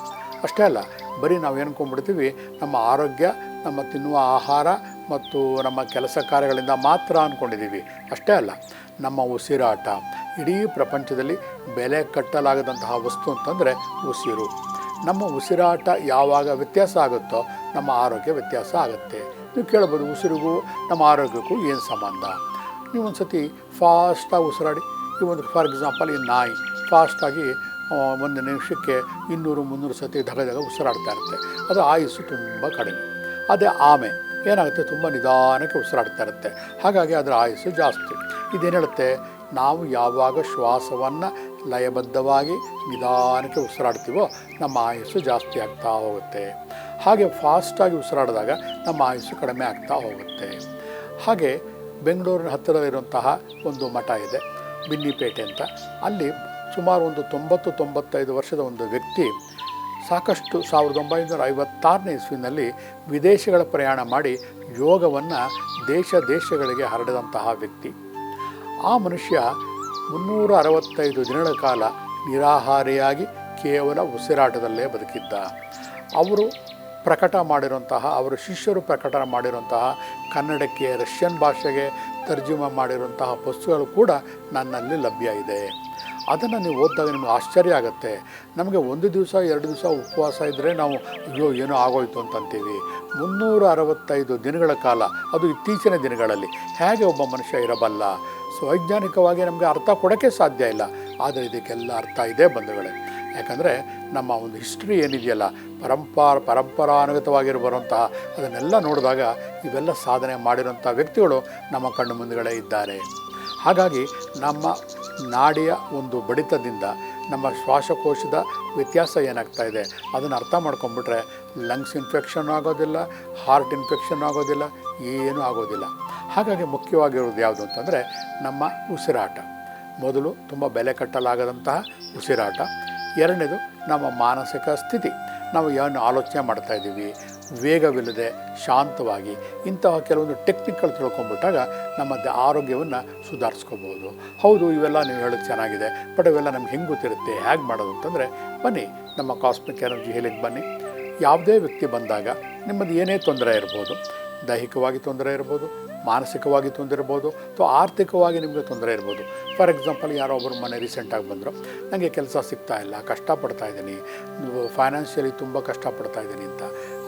ಅಷ್ಟೇ ಅಲ್ಲ, ಬರೀ ನಾವು ಏನ್ಕೊಂಡ್ಬಿಡ್ತೀವಿ ನಮ್ಮ ಆರೋಗ್ಯ, ನಮ್ಮ ತಿನ್ನುವ ಆಹಾರ ಮತ್ತು ನಮ್ಮ ಕೆಲಸ ಕಾರ್ಯಗಳಿಂದ ಮಾತ್ರ ಅಂದ್ಕೊಂಡಿದ್ದೀವಿ ಅಷ್ಟೇ ಅಲ್ಲ, ನಮ್ಮ ಉಸಿರಾಟ, ಇಡೀ ಪ್ರಪಂಚದಲ್ಲಿ ಬೆಲೆ ಕಟ್ಟಲಾಗದಂತಹ ವಸ್ತು ಅಂತಂದರೆ ಉಸಿರು. ನಮ್ಮ ಉಸಿರಾಟ ಯಾವಾಗ ವ್ಯತ್ಯಾಸ ಆಗುತ್ತೋ ನಮ್ಮ ಆರೋಗ್ಯ ವ್ಯತ್ಯಾಸ ಆಗುತ್ತೆ. ನೀವು ಕೇಳ್ಬೋದು, ಉಸಿರಿಗೂ ನಮ್ಮ ಆರೋಗ್ಯಕ್ಕೂ ಏನು ಸಂಬಂಧ? ನೀವು ಒಂದು ಸತಿ ಫಾಸ್ಟಾಗಿ ಉಸಿರಾಡಿ. ಈ ಒಂದು ಫಾರ್ ಎಕ್ಸಾಂಪಲ್ ಈ ನಾಯಿ ಫಾಸ್ಟಾಗಿ ಒಂದು ನಿಮಿಷಕ್ಕೆ ಇನ್ನೂರು, ಮುನ್ನೂರು ಸತಿ ಧಗ ಧಗ ಉಸಿರಾಡ್ತಾ ಇರುತ್ತೆ. ಅದು ಆಯುಸ್ಸು ತುಂಬ ಕಡಿಮೆ. ಅದೇ ಆಮೆ, ಏನಾಗುತ್ತೆ? ತುಂಬ ನಿಧಾನಕ್ಕೆ ಉಸಿರಾಡ್ತಾ ಇರುತ್ತೆ. ಹಾಗಾಗಿ ಅದರ ಆಯುಸ್ಸು ಜಾಸ್ತಿ. ಇದೇನು ಹೇಳುತ್ತೆ? ನಾವು ಯಾವಾಗ ಶ್ವಾಸವನ್ನು ಲಯಬದ್ಧವಾಗಿ ನಿಧಾನಕ್ಕೆ ಉಸಿರಾಡ್ತೀವೋ, ನಮ್ಮ ಆಯುಸ್ಸು ಜಾಸ್ತಿ ಆಗ್ತಾ ಹೋಗುತ್ತೆ. ಹಾಗೆ ಫಾಸ್ಟಾಗಿ ಉಸಿರಾಡಿದಾಗ ನಮ್ಮ ಆಯುಸ್ಸು ಕಡಿಮೆ ಆಗ್ತಾ ಹೋಗುತ್ತೆ. ಹಾಗೆ ಬೆಂಗಳೂರಿನ ಹತ್ತಿರದಲ್ಲಿರುವಂತಹ ಒಂದು ಮಠ ಇದೆ, ಬಿನ್ನಿಪೇಟೆ ಅಂತ. ಅಲ್ಲಿ ಸುಮಾರು ಒಂದು ತೊಂಬತ್ತು, ತೊಂಬತ್ತೈದು ವರ್ಷದ ಒಂದು ವ್ಯಕ್ತಿ ಸಾಕಷ್ಟು ಸಾವಿರದ ಒಂಬೈನೂರ ಐವತ್ತಾರನೇ ಇಸ್ವಿನಲ್ಲಿ ವಿದೇಶಗಳ ಪ್ರಯಾಣ ಮಾಡಿ ಯೋಗವನ್ನು ದೇಶ ದೇಶಗಳಿಗೆ ಹರಡಿದಂತಹ ವ್ಯಕ್ತಿ. ಆ ಮನುಷ್ಯ ಮುನ್ನೂರ ಅರವತ್ತೈದು ದಿನಗಳ ಕಾಲ ನಿರಾಹಾರಿಯಾಗಿ ಕೇವಲ ಉಸಿರಾಟದಲ್ಲೇ ಬದುಕಿದ್ದ. ಅವರು ಪ್ರಕಟ ಮಾಡಿರುವಂತಹ, ಅವರ ಶಿಷ್ಯರು ಪ್ರಕಟ ಮಾಡಿರುವಂತಹ, ಕನ್ನಡಕ್ಕೆ, ರಷ್ಯನ್ ಭಾಷೆಗೆ ತರ್ಜುಮೆ ಮಾಡಿರುವಂತಹ ಪುಸ್ತಕಗಳು ಕೂಡ ನನ್ನಲ್ಲಿ ಲಭ್ಯ ಇದೆ. ಅದನ್ನು ನೀವು ಓದಿದಾಗ ನಿಮಗೆ ಆಶ್ಚರ್ಯ ಆಗುತ್ತೆ. ನಮಗೆ ಒಂದು ದಿವಸ, ಎರಡು ದಿವಸ ಉಪವಾಸ ಇದ್ದರೆ ನಾವು, ಅಯ್ಯೋ, ಏನೋ ಆಗೋಯ್ತು ಅಂತಂತೀವಿ. ಮುನ್ನೂರ ಅರವತ್ತೈದು ದಿನಗಳ ಕಾಲ, ಅದು ಇತ್ತೀಚಿನ ದಿನಗಳಲ್ಲಿ, ಹೇಗೆ ಒಬ್ಬ ಮನುಷ್ಯ ಇರಬಲ್ಲ? ಸೊ ವೈಜ್ಞಾನಿಕವಾಗಿ ನಮಗೆ ಅರ್ಥ ಕೊಡೋಕ್ಕೆ ಸಾಧ್ಯ ಇಲ್ಲ. ಆದರೆ ಇದಕ್ಕೆಲ್ಲ ಅರ್ಥ ಇದೆ ಬಂಧುಗಳೇ. ಯಾಕಂದರೆ ನಮ್ಮ ಒಂದು ಹಿಸ್ಟ್ರಿ ಏನಿದೆಯಲ್ಲ, ಪರಂಪರ ಪರಂಪರಾನುಗತವಾಗಿ ಬರುವಂತಹ ಅದನ್ನೆಲ್ಲ ನೋಡಿದಾಗ ಇವೆಲ್ಲ ಸಾಧನೆ ಮಾಡಿರುವಂಥ ವ್ಯಕ್ತಿಗಳು ನಮ್ಮ ಕಣ್ಣು ಮುಂದುಗಡೆ ಇದ್ದಾರೆ. ಹಾಗಾಗಿ ನಮ್ಮ ನಾಡಿಯ ಒಂದು ಬಡಿತದಿಂದ, ನಮ್ಮ ಶ್ವಾಸಕೋಶದ ವ್ಯತ್ಯಾಸ ಏನಾಗ್ತಾ ಇದೆ, ಅದನ್ನು ಅರ್ಥ ಮಾಡ್ಕೊಂಬಿಟ್ರೆ ಲಂಗ್ಸ್ ಇನ್ಫೆಕ್ಷನ್ ಆಗೋದಿಲ್ಲ ಹಾರ್ಟ್ ಇನ್ಫೆಕ್ಷನ್ ಆಗೋದಿಲ್ಲ, ಏನೂ ಆಗೋದಿಲ್ಲ. ಹಾಗಾಗಿ ಮುಖ್ಯವಾಗಿರೋದು ಯಾವುದು ಅಂತಂದರೆ ನಮ್ಮ ಉಸಿರಾಟ. ಮೊದಲು ತುಂಬ ಬೆಲೆ ಕಟ್ಟಲಾಗದಂತಹ ಉಸಿರಾಟ. ಎರಡನೇದು ನಮ್ಮ ಮಾನಸಿಕ ಸ್ಥಿತಿ. ನಾವು ಏನು ಆಲೋಚನೆ ಮಾಡ್ತಾ ಇದ್ದೀವಿ, ವೇಗವಿಲ್ಲದೆ ಶಾಂತವಾಗಿ ಇಂತಹ ಕೆಲವೊಂದು ಟೆಕ್ನಿಕ್ಗಳು ತಿಳ್ಕೊಂಬಿಟ್ಟಾಗ ನಮ್ಮ ದ- ಆರೋಗ್ಯವನ್ನು ಸುಧಾರಿಸ್ಕೋಬೋದು. ಹೌದು, ಇವೆಲ್ಲ ನೀವು ಹೇಳೋದು ಚೆನ್ನಾಗಿದೆ, ಬಟ್ ಇವೆಲ್ಲ ನಮ್ಗೆ ಹೆಂಗೆ ಗೊತ್ತಿರುತ್ತೆ ಹೇಗೆ ಮಾಡೋದು ಅಂತಂದರೆ, ಬನ್ನಿ, ನಮ್ಮ ಕಾಸ್ಮಿಕ್ ಎನರ್ಜಿ ಹೇಲಿಗೆ ಬನ್ನಿ. ಯಾವುದೇ ವ್ಯಕ್ತಿ ಬಂದಾಗ ನಿಮ್ಮದು ಏನೇ ತೊಂದರೆ ಇರ್ಬೋದು, ದೈಹಿಕವಾಗಿ ತೊಂದರೆ ಇರ್ಬೋದು ಮಾನಸಿಕವಾಗಿ ತೊಂದರೆ ಇರ್ಬೋದು ಅಥವಾ ಆರ್ಥಿಕವಾಗಿ ನಿಮಗೆ ತೊಂದರೆ ಇರ್ಬೋದು. ಫಾರ್ ಎಕ್ಸಾಂಪಲ್ ಯಾರೋ ಒಬ್ಬರು ಮನೆ ರೀಸೆಂಟಾಗಿ ಬಂದರು. ನನಗೆ ಕೆಲಸ ಸಿಗ್ತಾ ಇಲ್ಲ, ಕಷ್ಟಪಡ್ತಾ ಇದ್ದೀನಿ. ಫೈನಾನ್ಷಿಯಲಿ ತುಂಬ ಕಷ್ಟಪಡ್ತಾ ಇದ್ದೀನಿ ಅಂತ.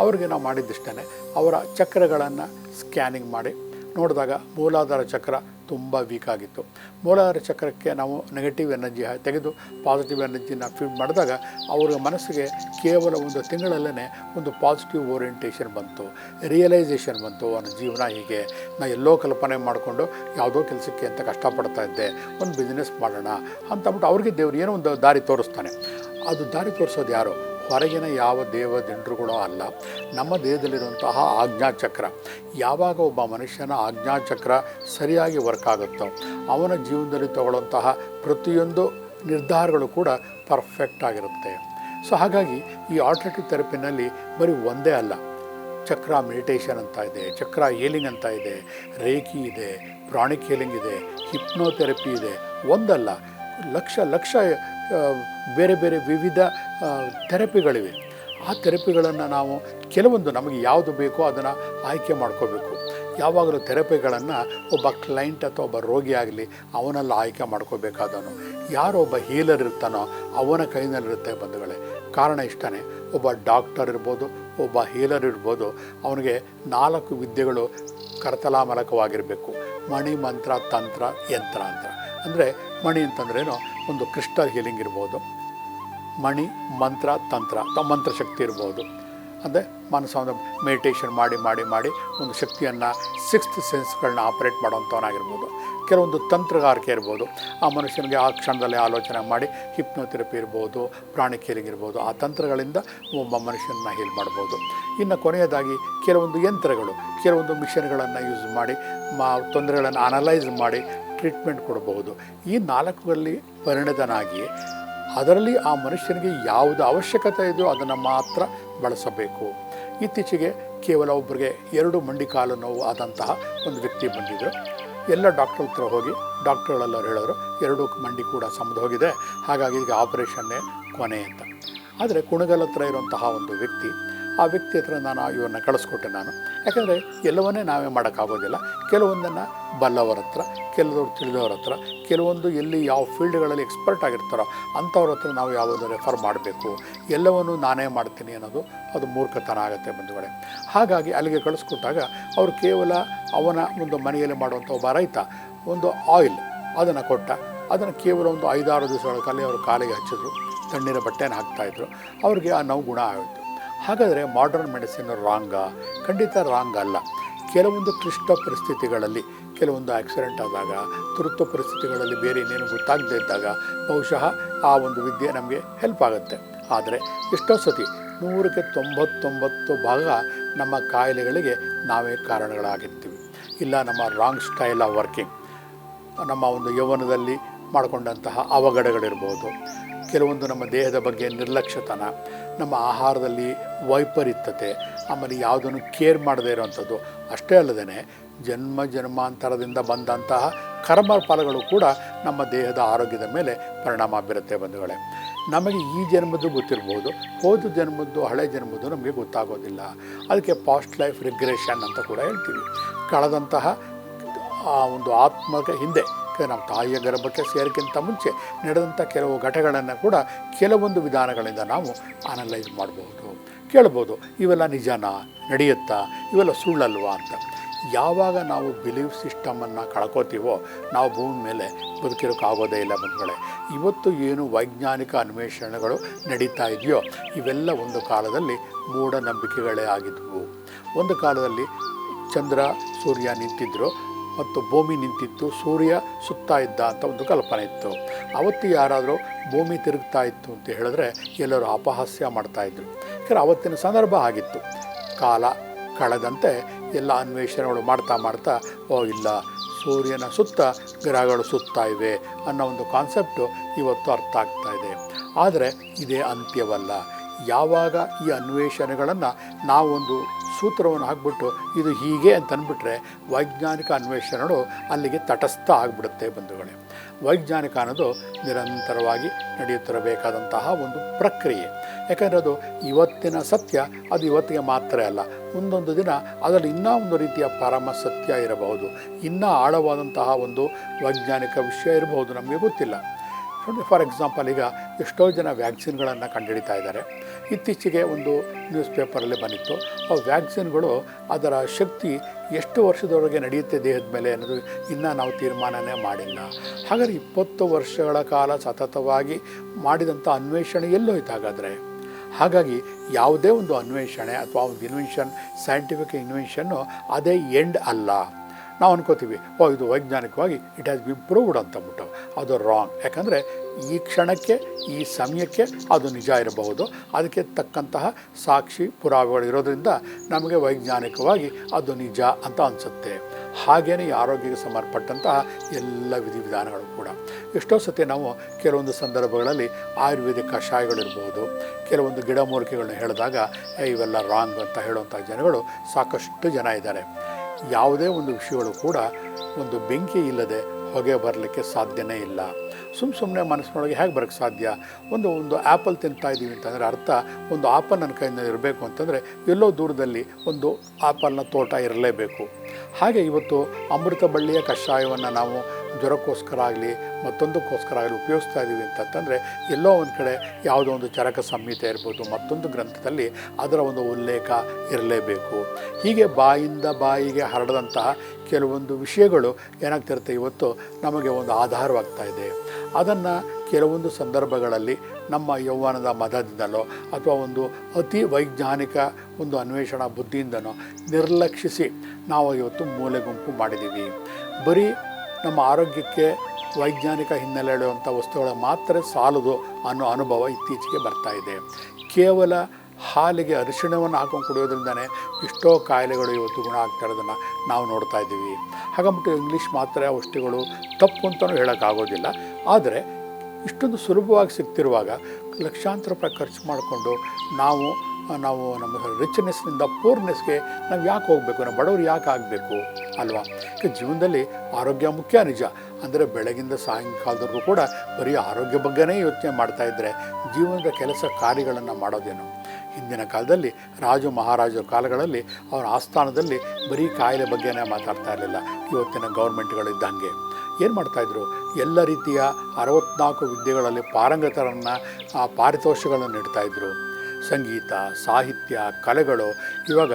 ಅವ್ರಿಗೆ ನಾವು ಮಾಡಿದ್ದಿಷ್ಟೇ ಅವರ ಚಕ್ರಗಳನ್ನು ಸ್ಕ್ಯಾನಿಂಗ್ ಮಾಡಿ ನೋಡಿದಾಗ ಮೂಲಾಧಾರ ಚಕ್ರ ತುಂಬ ವೀಕ್ ಆಗಿತ್ತು. ಮೂಲಾಧಾರ ಚಕ್ರಕ್ಕೆ ನಾವು ನೆಗೆಟಿವ್ ಎನರ್ಜಿ ತೆಗೆದು ಪಾಸಿಟಿವ್ ಎನರ್ಜಿನ ಫೀಡ್ ಮಾಡಿದಾಗ ಅವರ ಮನಸ್ಸಿಗೆ ಕೇವಲ ಒಂದು ತಿಂಗಳಲ್ಲೇ ಒಂದು ಪಾಸಿಟಿವ್ ಓರಿಯೆಂಟೇಷನ್ ಬಂತು. ರಿಯಲೈಸೇಷನ್ ಬಂತು ಅವನ ಜೀವನ ಹೀಗೆ. ನಾ ಎಲ್ಲೋ ಕಲ್ಪನೆ ಮಾಡಿಕೊಂಡು ಯಾವುದೋ ಕೆಲಸಕ್ಕೆ ಅಂತ ಕಷ್ಟಪಡ್ತಾ ಇದ್ದೆ. ಒಂದು ಬಿಸ್ನೆಸ್ ಮಾಡೋಣ ಅಂತಂದ್ಬಿಟ್ಟು ಅವ್ರಿಗೆ ದೇವ್ರು ಏನೋ ಒಂದು ದಾರಿ ತೋರಿಸ್ತಾನೆ. ಅದು ದಾರಿ ತೋರಿಸೋದು ಯಾರು? ಹೊರಗಿನ ಯಾವ ದೇವ ದಿಂಡ್ರುಗಳೋ ಅಲ್ಲ, ನಮ್ಮ ದೇಹದಲ್ಲಿರುವಂತಹ ಆಜ್ಞಾಚಕ್ರ. ಯಾವಾಗ ಒಬ್ಬ ಮನುಷ್ಯನ ಆಜ್ಞಾಚಕ್ರ ಸರಿಯಾಗಿ ವರ್ಕ್ ಆಗುತ್ತೋ, ಅವನ ಜೀವನದಲ್ಲಿ ತಗೊಳ್ಳುವಂತಹ ಪ್ರತಿಯೊಂದು ನಿರ್ಧಾರಗಳು ಕೂಡ ಪರ್ಫೆಕ್ಟ್ ಆಗಿರುತ್ತೆ. ಸೊ ಹಾಗಾಗಿ ಈ ಆಲ್ಟರ್ನೇಟಿವ್ ಥೆರಪಿನಲ್ಲಿ ಬರೀ ಒಂದೇ ಅಲ್ಲ, ಚಕ್ರ ಮೆಡಿಟೇಷನ್ ಅಂತ ಇದೆ, ಚಕ್ರ ಏಲಿಂಗ್ ಅಂತ ಇದೆ, ರೇಖಿ ಇದೆ ಪ್ರಾಣಿಕ್ ಹೀಲಿಂಗ್ ಇದೆ ಹಿಪ್ನೋಥೆರಪಿ ಇದೆ, ಒಂದಲ್ಲ, ಲಕ್ಷ ಲಕ್ಷ ಬೇರೆ ಬೇರೆ ವಿವಿಧ ಥೆರಪಿಗಳಿವೆ. ಆ ಥೆರಪಿಗಳನ್ನು ನಾವು ಕೆಲವೊಂದು ನಮಗೆ ಯಾವುದು ಬೇಕೋ ಅದನ್ನು ಆಯ್ಕೆ ಮಾಡ್ಕೋಬೇಕು. ಯಾವಾಗಲೂ ಥೆರಪಿಗಳನ್ನು ಒಬ್ಬ ಕ್ಲೈಂಟ್ ಅಥವಾ ಒಬ್ಬ ರೋಗಿ ಆಗಲಿ, ಅವನೆಲ್ಲ ಆಯ್ಕೆ ಮಾಡ್ಕೋಬೇಕಾದವನು. ಯಾರೋ ಒಬ್ಬ ಹೀಲರ್ ಇರ್ತಾನೋ, ಅವನ ಕೈನಲ್ಲಿರುತ್ತೆ ಬಂಧುಗಳೇ. ಕಾರಣ ಇಷ್ಟನೇ, ಒಬ್ಬ ಡಾಕ್ಟರ್ ಇರ್ಬೋದು, ಒಬ್ಬ ಹೀಲರ್ ಇರ್ಬೋದು, ಅವನಿಗೆ ನಾಲ್ಕು ವಿದ್ಯೆಗಳು ಕರತಲಾಮಲಕವಾಗಿರಬೇಕು. ಮಣಿ, ಮಂತ್ರ, ತಂತ್ರ, ಯಂತ್ರ ಅಂತ. ಅಂದರೆ ಮಣಿ ಅಂತಂದ್ರೇನು? ಒಂದು ಕ್ರಿಸ್ಟಲ್ ಹೀಲಿಂಗ್ ಇರ್ಬೋದು ಮಣಿ, ಮಂತ್ರ, ತಂತ್ರ. ಮಂತ್ರಶಕ್ತಿ ಇರ್ಬೋದು. ಅಂದರೆ ಮನಸ್ಸನ್ನು ಮೆಡಿಟೇಷನ್ ಮಾಡಿ ಮಾಡಿ ಮಾಡಿ ಒಂದು ಶಕ್ತಿಯನ್ನು ಸಿಕ್ಸ್ತ್ ಸೆನ್ಸ್ಗಳನ್ನ ಆಪ್ರೇಟ್ ಮಾಡೋವಂಥವನಾಗಿರ್ಬೋದು. ಕೆಲವೊಂದು ತಂತ್ರಗಾರಿಕೆ ಇರ್ಬೋದು. ಆ ಮನುಷ್ಯನಿಗೆ ಆ ಕ್ಷಣದಲ್ಲಿ ಆಲೋಚನೆ ಮಾಡಿ ಹಿಪ್ನೋಥೆರಪಿ ಇರ್ಬೋದು, ಪ್ರಾಣಿ ಇರ್ಬೋದು. ಆ ತಂತ್ರಗಳಿಂದ ಒಬ್ಬ ಮನುಷ್ಯನ ಹೀಲ್ ಮಾಡ್ಬೋದು. ಇನ್ನು ಕೊನೆಯದಾಗಿ ಕೆಲವೊಂದು ಯಂತ್ರಗಳು, ಕೆಲವೊಂದು ಮಿಷನ್ಗಳನ್ನು ಯೂಸ್ ಮಾಡಿ, ಮಾ ತೊಂದರೆಗಳನ್ನು ಅನಲೈಸ್ ಮಾಡಿ ಟ್ರೀಟ್ಮೆಂಟ್ ಕೊಡಬಹುದು. ಈ ನಾಲ್ಕರಲ್ಲಿ ಪರಿಣಿತನಾಗಿ ಅದರಲ್ಲಿ ಆ ಮನುಷ್ಯನಿಗೆ ಯಾವುದು ಅವಶ್ಯಕತೆ ಇದೆಯೋ ಅದನ್ನು ಮಾತ್ರ ಬಳಸಬೇಕು. ಇತ್ತೀಚೆಗೆ ಕೇವಲ ಒಬ್ಬರಿಗೆ ಎರಡು ಮಂಡಿ ಕಾಲು ನೋವು ಆದಂತಹ ಒಂದು ವ್ಯಕ್ತಿ ಬಂದಿದ್ದರು ಎಲ್ಲ ಡಾಕ್ಟರ್ ಹತ್ರ ಹೋಗಿ ಡಾಕ್ಟರ್ಗಳೆಲ್ಲರೂ ಹೇಳಿದ್ರು ಎರಡು ಮಂಡಿ ಕೂಡ ಸಮದು ಹೋಗಿದೆ, ಹಾಗಾಗಿ ಈಗ ಆಪರೇಷನ್ನೇ ಕೊನೆ ಅಂತ. ಆದರೆ ಕುಣಗಲ್ ಹತ್ರ ಇರುವಂತಹ ಒಂದು ವ್ಯಕ್ತಿ ಆ ವ್ಯಕ್ತಿ ಹತ್ರ ನಾನು ಇವನ್ನ ಕಳಿಸ್ಕೊಟ್ಟೆ ನಾನು. ಯಾಕಂದರೆ ಎಲ್ಲವನ್ನೇ ನಾವೇ ಮಾಡೋಕ್ಕಾಗೋದಿಲ್ಲ. ಕೆಲವೊಂದನ್ನು ಬಲ್ಲವರ ಹತ್ರ, ಕೆಲವರು ತಿಳಿದವರ ಹತ್ರ, ಕೆಲವೊಂದು ಎಲ್ಲಿ ಯಾವ ಫೀಲ್ಡ್ಗಳಲ್ಲಿ ಎಕ್ಸ್ಪರ್ಟ್ ಆಗಿರ್ತಾರೋ ಅಂಥವ್ರ ಹತ್ರ ನಾವು ಯಾವುದೋ ರೆಫರ್ ಮಾಡಬೇಕು. ಎಲ್ಲವನ್ನು ನಾನೇ ಮಾಡ್ತೀನಿ ಅನ್ನೋದು ಅದು ಮೂರ್ಖತನ ಆಗುತ್ತೆ ಬಂಧುಗಳೇ. ಹಾಗಾಗಿ ಅಲ್ಲಿಗೆ ಕಳಿಸ್ಕೊಟ್ಟಾಗ ಅವರು ಕೇವಲ ಅವನ ಒಂದು ಮನೆಯಲ್ಲಿ ಮಾಡುವಂಥ ಒಬ್ಬ ರೈತ, ಒಂದು ಆಯಿಲ್ ಅದನ್ನು ಕೊಟ್ಟ. ಅದನ್ನು ಕೇವಲ ಒಂದು ಐದಾರು ದಿವಸಗಳ ಕಾಲ ಅವರು ಕಾಲಿಗೆ ಹಚ್ಚಿದ್ರು. ತಣ್ಣೀರ ಬಟ್ಟೆನ ಹಾಕ್ತಾಯಿದ್ರು ಅವ್ರಿಗೆ ಆ ನೋವು ಗುಣ ಆಯಿತು ಹಾಗಾದರೆ ಮಾಡರ್ನ್ ಮೆಡಿಸಿನ್ ರಾಂಗ ಖಂಡಿತ ರಾಂಗ್ ಅಲ್ಲ. ಕೆಲವೊಂದು ಕ್ಲಿಷ್ಟ ಪರಿಸ್ಥಿತಿಗಳಲ್ಲಿ, ಕೆಲವೊಂದು ಆಕ್ಸಿಡೆಂಟ್ ಆದಾಗ, ತುರ್ತು ಪರಿಸ್ಥಿತಿಗಳಲ್ಲಿ ಬೇರೆ ಇನ್ನೇನು ಗೊತ್ತಾಗದೇ ಇದ್ದಾಗ ಬಹುಶಃ ಆ ಒಂದು ವಿದ್ಯೆ ನಮಗೆ ಹೆಲ್ಪ್ ಆಗುತ್ತೆ. ಆದರೆ ಎಷ್ಟೋ ಸತಿ ನೂರಕ್ಕೆ ತೊಂಬತ್ತೊಂಬತ್ತು ಭಾಗ ನಮ್ಮ ಕಾಯಿಲೆಗಳಿಗೆ ನಾವೇ ಕಾರಣಗಳಾಗಿರ್ತೀವಿ. ಇಲ್ಲ, ನಮ್ಮ ರಾಂಗ್ ಸ್ಟೈಲ್ ಆಫ್ ವರ್ಕಿಂಗ್ ನಮ್ಮ ಒಂದು ಯೌವನದಲ್ಲಿ ಮಾಡಿಕೊಂಡಂತಹ ಅವಘಡಗಳಿರ್ಬೋದು. ಕೆಲವೊಂದು ನಮ್ಮ ದೇಹದ ಬಗ್ಗೆ ನಿರ್ಲಕ್ಷ್ಯತನ, ನಮ್ಮ ಆಹಾರದಲ್ಲಿ ವೈಪರೀತ್ಯತೆ, ಆಮೇಲೆ ಯಾವುದನ್ನು ಕೇರ್ ಮಾಡದೇ ಇರೋವಂಥದ್ದು, ಅಷ್ಟೇ ಅಲ್ಲದೇ ಜನ್ಮ ಜನ್ಮಾಂತರದಿಂದ ಬಂದಂತಹ ಕರ್ಮ ಫಲಗಳು ಕೂಡ ನಮ್ಮ ದೇಹದ ಆರೋಗ್ಯದ ಮೇಲೆ ಪರಿಣಾಮ ಬೀರುತ್ತೆ ಬಂಧುಗಳೇ. ನಮಗೆ ಈ ಜನ್ಮದ್ದು ಗೊತ್ತಿರ್ಬೋದು, ಹೋದ ಜನ್ಮದ್ದು, ಹಳೆ ಜನ್ಮದ್ದು ನಮಗೆ ಗೊತ್ತಾಗೋದಿಲ್ಲ. ಅದಕ್ಕೆ ಪಾಸ್ಟ್ ಲೈಫ್ ರಿಗ್ರೆಷನ್ ಅಂತ ಕೂಡ ಹೇಳ್ತೀವಿ. ಕಳೆದಂತಹ ಆ ಒಂದು ಆತ್ಮಕ ಹಿಂದೆ ನಮ್ಮ ತಾಯಿಯ ಗರ್ಭಕ್ಕೆ ಸೇರಿಕಿಂತ ಮುಂಚೆ ನಡೆದಂಥ ಕೆಲವು ಘಟಗಳನ್ನು ಕೂಡ ಕೆಲವೊಂದು ವಿಧಾನಗಳಿಂದ ನಾವು ಅನಲೈಸ್ ಮಾಡ್ಬೋದು. ಕೇಳ್ಬೋದು, ಇವೆಲ್ಲ ನಿಜನಾ? ನಡೆಯುತ್ತಾ? ಇವೆಲ್ಲ ಸುಳ್ಳಲ್ವಾ ಅಂತ. ಯಾವಾಗ ನಾವು ಬಿಲೀಫ್ ಸಿಸ್ಟಮನ್ನು ಕಳ್ಕೋತೀವೋ, ನಾವು ಭೂಮಿ ಮೇಲೆ ಬದುಕಿರೋಕ್ಕಾಗೋದೇ ಇಲ್ಲ ಬಂದುಗಳೇ ಇವತ್ತು ಏನು ವೈಜ್ಞಾನಿಕ ಅನ್ವೇಷಣೆಗಳು ನಡೀತಾ ಇದೆಯೋ, ಇವೆಲ್ಲ ಒಂದು ಕಾಲದಲ್ಲಿ ಮೂಢನಂಬಿಕೆಗಳೇ ಆಗಿದ್ವು. ಒಂದು ಕಾಲದಲ್ಲಿ ಚಂದ್ರ, ಸೂರ್ಯ ನಿಂತಿದ್ದರು ಮತ್ತು ಭೂಮಿ ನಿಂತಿತ್ತು, ಸೂರ್ಯ ಸುತ್ತಾ ಇದ್ದ ಅಂತ ಒಂದು ಕಲ್ಪನೆ ಇತ್ತು. ಅವತ್ತು ಯಾರಾದರೂ ಭೂಮಿ ತಿರುಗ್ತಾ ಇತ್ತು ಅಂತ ಹೇಳಿದ್ರೆ ಎಲ್ಲರೂ ಅಪಹಾಸ್ಯ ಮಾಡ್ತಾಯಿದ್ರು ಯಾಕಂದರೆ ಅವತ್ತಿನ ಸಂದರ್ಭ ಆಗಿತ್ತು. ಕಾಲ ಕಳೆದಂತೆ ಎಲ್ಲ ಅನ್ವೇಷಣೆಗಳು ಮಾಡ್ತಾ ಮಾಡ್ತಾ, ಓ ಇಲ್ಲ, ಸೂರ್ಯನ ಸುತ್ತ ಗ್ರಹಗಳು ಸುತ್ತಾ ಇವೆ ಅನ್ನೋ ಒಂದು ಕಾನ್ಸೆಪ್ಟು ಇವತ್ತು ಅರ್ಥ ಆಗ್ತಾ ಇದೆ. ಆದರೆ ಇದೇ ಅಂತ್ಯವಲ್ಲ. ಯಾವಾಗ ಈ ಅನ್ವೇಷಣೆಗಳನ್ನು ನಾವೊಂದು ಸೂತ್ರವನ್ನು ಹಾಕ್ಬಿಟ್ಟು ಇದು ಹೀಗೆ ಅಂತ ಅಂದ್ಬಿಟ್ರೆ ವೈಜ್ಞಾನಿಕ ಅನ್ವೇಷಣೆಗಳು ಅಲ್ಲಿಗೆ ತಟಸ್ಥ ಆಗಿಬಿಡುತ್ತೆ ಬಂಧುಗಳೇ. ವೈಜ್ಞಾನಿಕ ಅನ್ನೋದು ನಿರಂತರವಾಗಿ ನಡೆಯುತ್ತಿರಬೇಕಾದಂತಹ ಒಂದು ಪ್ರಕ್ರಿಯೆ. ಯಾಕಂದರೆ ಅದು ಇವತ್ತಿನ ಸತ್ಯ, ಅದು ಇವತ್ತಿಗೆ ಮಾತ್ರ ಅಲ್ಲ. ಮುಂದೊಂದು ದಿನ ಅದರಲ್ಲಿ ಇನ್ನೂ ಒಂದು ರೀತಿಯ ಪರಮ ಸತ್ಯ ಇರಬಹುದು. ಇನ್ನೂ ಆಳವಾದಂತಹ ಒಂದು ವೈಜ್ಞಾನಿಕ ವಿಷಯ ಇರಬಹುದು ನಮಗೆ ಗೊತ್ತಿಲ್ಲ. ಫಾರ್ ಎಕ್ಸಾಂಪಲ್ ಈಗ ಎಷ್ಟೋ ಜನ ವ್ಯಾಕ್ಸಿನ್ಗಳನ್ನು ಕಂಡುಹಿಡಿತಾ ಇದ್ದಾರೆ. ಇತ್ತೀಚೆಗೆ ಒಂದು ನ್ಯೂಸ್ ಪೇಪರಲ್ಲಿ ಬಂದಿತ್ತು. ಆ ವ್ಯಾಕ್ಸಿನ್ಗಳು ಅದರ ಶಕ್ತಿ ಎಷ್ಟು ವರ್ಷದವರೆಗೆ ನಡೆಯುತ್ತೆ ದೇಹದ ಮೇಲೆ ಅನ್ನೋದು ಇನ್ನೂ ನಾವು ತೀರ್ಮಾನನೇ ಮಾಡಿಲ್ಲ. ಹಾಗಾದರೆ ಇಪ್ಪತ್ತು ವರ್ಷಗಳ ಕಾಲ ಸತತವಾಗಿ ಮಾಡಿದಂಥ ಅನ್ವೇಷಣೆ ಎಲ್ಲೋಯ್ತು ಹಾಗಾದರೆ ಹಾಗಾಗಿ ಯಾವುದೇ ಒಂದು ಅನ್ವೇಷಣೆ ಅಥವಾ ಒಂದು ಇನ್ವೆನ್ಷನ್ ಸೈಂಟಿಫಿಕ್ ಇನ್ವೆನ್ಷನ್ನು ಅದೇ ಎಂಡ್ ಅಲ್ಲ. ನಾವು ಅನ್ಕೋತೀವಿ, ಓ, ಇದು ವೈಜ್ಞಾನಿಕವಾಗಿ ಇಟ್ ಹ್ಯಾಸ್ ಬಿನ್ ಪ್ರೂವ್ಡ್ ಅಂತಂದ್ಬಿಟ್ಟು ಅದು ರಾಂಗ್ ಯಾಕಂದರೆ ಈ ಕ್ಷಣಕ್ಕೆ, ಈ ಸಮಯಕ್ಕೆ ಅದು ನಿಜ ಇರಬಹುದು. ಅದಕ್ಕೆ ತಕ್ಕಂತಹ ಸಾಕ್ಷಿ ಪುರಾವೆಗಳು ಇರೋದರಿಂದ ನಮಗೆ ವೈಜ್ಞಾನಿಕವಾಗಿ ಅದು ನಿಜ ಅಂತ ಅನಿಸುತ್ತೆ. ಹಾಗೆಯೇ ಆರೋಗ್ಯಕ್ಕೆ ಸಂಬಂಧಪಟ್ಟಂತಹ ಎಲ್ಲ ವಿಧಿವಿಧಾನಗಳು ಕೂಡ. ಎಷ್ಟೋ ಸತಿ ನಾವು ಕೆಲವೊಂದು ಸಂದರ್ಭಗಳಲ್ಲಿ ಆಯುರ್ವೇದಿಕ್ ಕಷಾಯಗಳಿರ್ಬೋದು, ಕೆಲವೊಂದು ಗಿಡಮೂಲಿಕೆಗಳನ್ನ ಹೇಳಿದಾಗ ಇವೆಲ್ಲ ರಾಂಗ್ ಅಂತ ಹೇಳುವಂಥ ಜನಗಳು ಸಾಕಷ್ಟು ಜನ ಇದ್ದಾರೆ. ಯಾವುದೇ ಒಂದು ವಿಷಯಗಳು ಕೂಡ ಒಂದು ಬೆಂಕಿ ಇಲ್ಲದೆ ಹೊಗೆ ಬರಲಿಕ್ಕೆ ಸಾಧ್ಯನೇ ಇಲ್ಲ. ಸುಮ್ಮ ಸುಮ್ಮನೆ ಮನಸ್ಸಿನೊಳಗೆ ಹೇಗೆ ಬರೋಕ್ಕೆ ಸಾಧ್ಯ? ಒಂದು ಒಂದು ಆ್ಯಪಲ್ ತಿಂತಾ ಇದ್ದೀವಿ ಅಂತಂದರೆ ಅರ್ಥ, ಒಂದು ಆಪಲ್ ನನ್ನ ಕೈಯಿಂದ ಇರಬೇಕು ಅಂತಂದರೆ ಎಲ್ಲೋ ದೂರದಲ್ಲಿ ಒಂದು ಆಪಲ್ನ ತೋಟ ಇರಲೇಬೇಕು. ಹಾಗೆ ಇವತ್ತು ಅಮೃತ ಬಳ್ಳಿಯ ಕಷಾಯವನ್ನು ನಾವು ಜ್ವರಕ್ಕೋಸ್ಕರ ಆಗಲಿ, ಮತ್ತೊಂದಕ್ಕೋಸ್ಕರ ಆಗಲಿ ಉಪಯೋಗಿಸ್ತಾ ಇದ್ದೀವಿ ಅಂತಂತಂದರೆ ಎಲ್ಲೋ ಒಂದು ಕಡೆ ಯಾವುದೋ ಒಂದು ಚರಕ ಸಂಹಿತೆ ಇರ್ಬೋದು, ಮತ್ತೊಂದು ಗ್ರಂಥದಲ್ಲಿ ಅದರ ಒಂದು ಉಲ್ಲೇಖ ಇರಲೇಬೇಕು. ಹೀಗೆ ಬಾಯಿಂದ ಬಾಯಿಗೆ ಹರಡದಂತಹ ಕೆಲವೊಂದು ವಿಷಯಗಳು ಏನಾಗ್ತಿರುತ್ತೆ ಇವತ್ತು ನಮಗೆ ಒಂದು ಆಧಾರವಾಗ್ತಾ ಇದೆ. ಅದನ್ನು ಕೆಲವೊಂದು ಸಂದರ್ಭಗಳಲ್ಲಿ ನಮ್ಮ ಯೌವನದ ಮದದಿಂದಲೋ ಅಥವಾ ಒಂದು ಅತಿ ವೈಜ್ಞಾನಿಕ ಒಂದು ಅನ್ವೇಷಣಾ ಬುದ್ಧಿಯಿಂದನೋ ನಿರ್ಲಕ್ಷಿಸಿ ನಾವು ಇವತ್ತು ಮೂಲೆ ಗುಂಪು ಮಾಡಿದ್ದೀವಿ. ಬರೀ ನಮ್ಮ ಆರೋಗ್ಯಕ್ಕೆ ವೈಜ್ಞಾನಿಕ ಹಿನ್ನೆಲೆ ಹೇಳುವಂಥ ವಸ್ತುಗಳ ಮಾತ್ರ ಸಾಲದು ಅನ್ನೋ ಅನುಭವ ಇತ್ತೀಚೆಗೆ ಬರ್ತಾ ಇದೆ. ಕೇವಲ ಹಾಲಿಗೆ ಅರಿಶಿಣವನ್ನು ಹಾಕೊಂಡು ಕುಡಿಯೋದ್ರಿಂದನೇ ಎಷ್ಟೋ ಕಾಯಿಲೆಗಳು ಇವತ್ತು ಗುಣ ಆಗ್ತಾ ಇರೋದನ್ನು ನಾವು ನೋಡ್ತಾ ಇದ್ದೀವಿ. ಹಾಗಂಬಿಟ್ಟು ಇಂಗ್ಲೀಷ್ ಮಾತ್ರ ಔಷಧಿಗಳು ತಪ್ಪು ಅಂತಲೂ ಹೇಳೋಕ್ಕಾಗೋದಿಲ್ಲ. ಆದರೆ ಇಷ್ಟೊಂದು ಸುಲಭವಾಗಿ ಸಿಗ್ತಿರುವಾಗ ಲಕ್ಷಾಂತರ ರೂಪಾಯಿ ಖರ್ಚು ಮಾಡಿಕೊಂಡು ನಾವು ನಾವು ನಮ್ಮ ರಿಚ್ನೆಸ್ನಿಂದ ಪೂರ್ನೆಸ್ಗೆ ನಾವು ಯಾಕೆ ಹೋಗಬೇಕು? ನಾವು ಬಡವರು ಯಾಕೆ ಆಗಬೇಕು? ಅಲ್ವಾ? ಜೀವನದಲ್ಲಿ ಆರೋಗ್ಯ ಮುಖ್ಯ ನಿಜ. ಅಂದರೆ ಬೆಳಗಿಂದ ಸಾಯಂಕಾಲದವರೆಗೂ ಕೂಡ ಬರೀ ಆರೋಗ್ಯ ಬಗ್ಗೆನೇ ಯೋಚನೆ ಮಾಡ್ತಾಯಿದ್ರೆ ಜೀವನದ ಕೆಲಸ ಕಾರ್ಯಗಳನ್ನು ಮಾಡೋದೇನು? ಹಿಂದಿನ ಕಾಲದಲ್ಲಿ ರಾಜ ಮಹಾರಾಜರ ಕಾಲಗಳಲ್ಲಿ ಅವರ ಆಸ್ಥಾನದಲ್ಲಿ ಬರೀ ಕಾಯಿಲೆ ಬಗ್ಗೆನೇ ಮಾತಾಡ್ತಾ ಇರಲಿಲ್ಲ. ಇವತ್ತಿನ ಗೌರ್ಮೆಂಟ್ಗಳಿದ್ದಂಗೆ ಏನು ಮಾಡ್ತಾಯಿದ್ರು ಎಲ್ಲ ರೀತಿಯ ಅರವತ್ನಾಲ್ಕು ವಿದ್ಯೆಗಳಲ್ಲಿ ಪಾರಂಗತರನ್ನು ಪಾರಿತೋಷಗಳನ್ನು ನೀಡ್ತಾಯಿದ್ರು ಸಂಗೀತ, ಸಾಹಿತ್ಯ, ಕಲೆಗಳು, ಇವಾಗ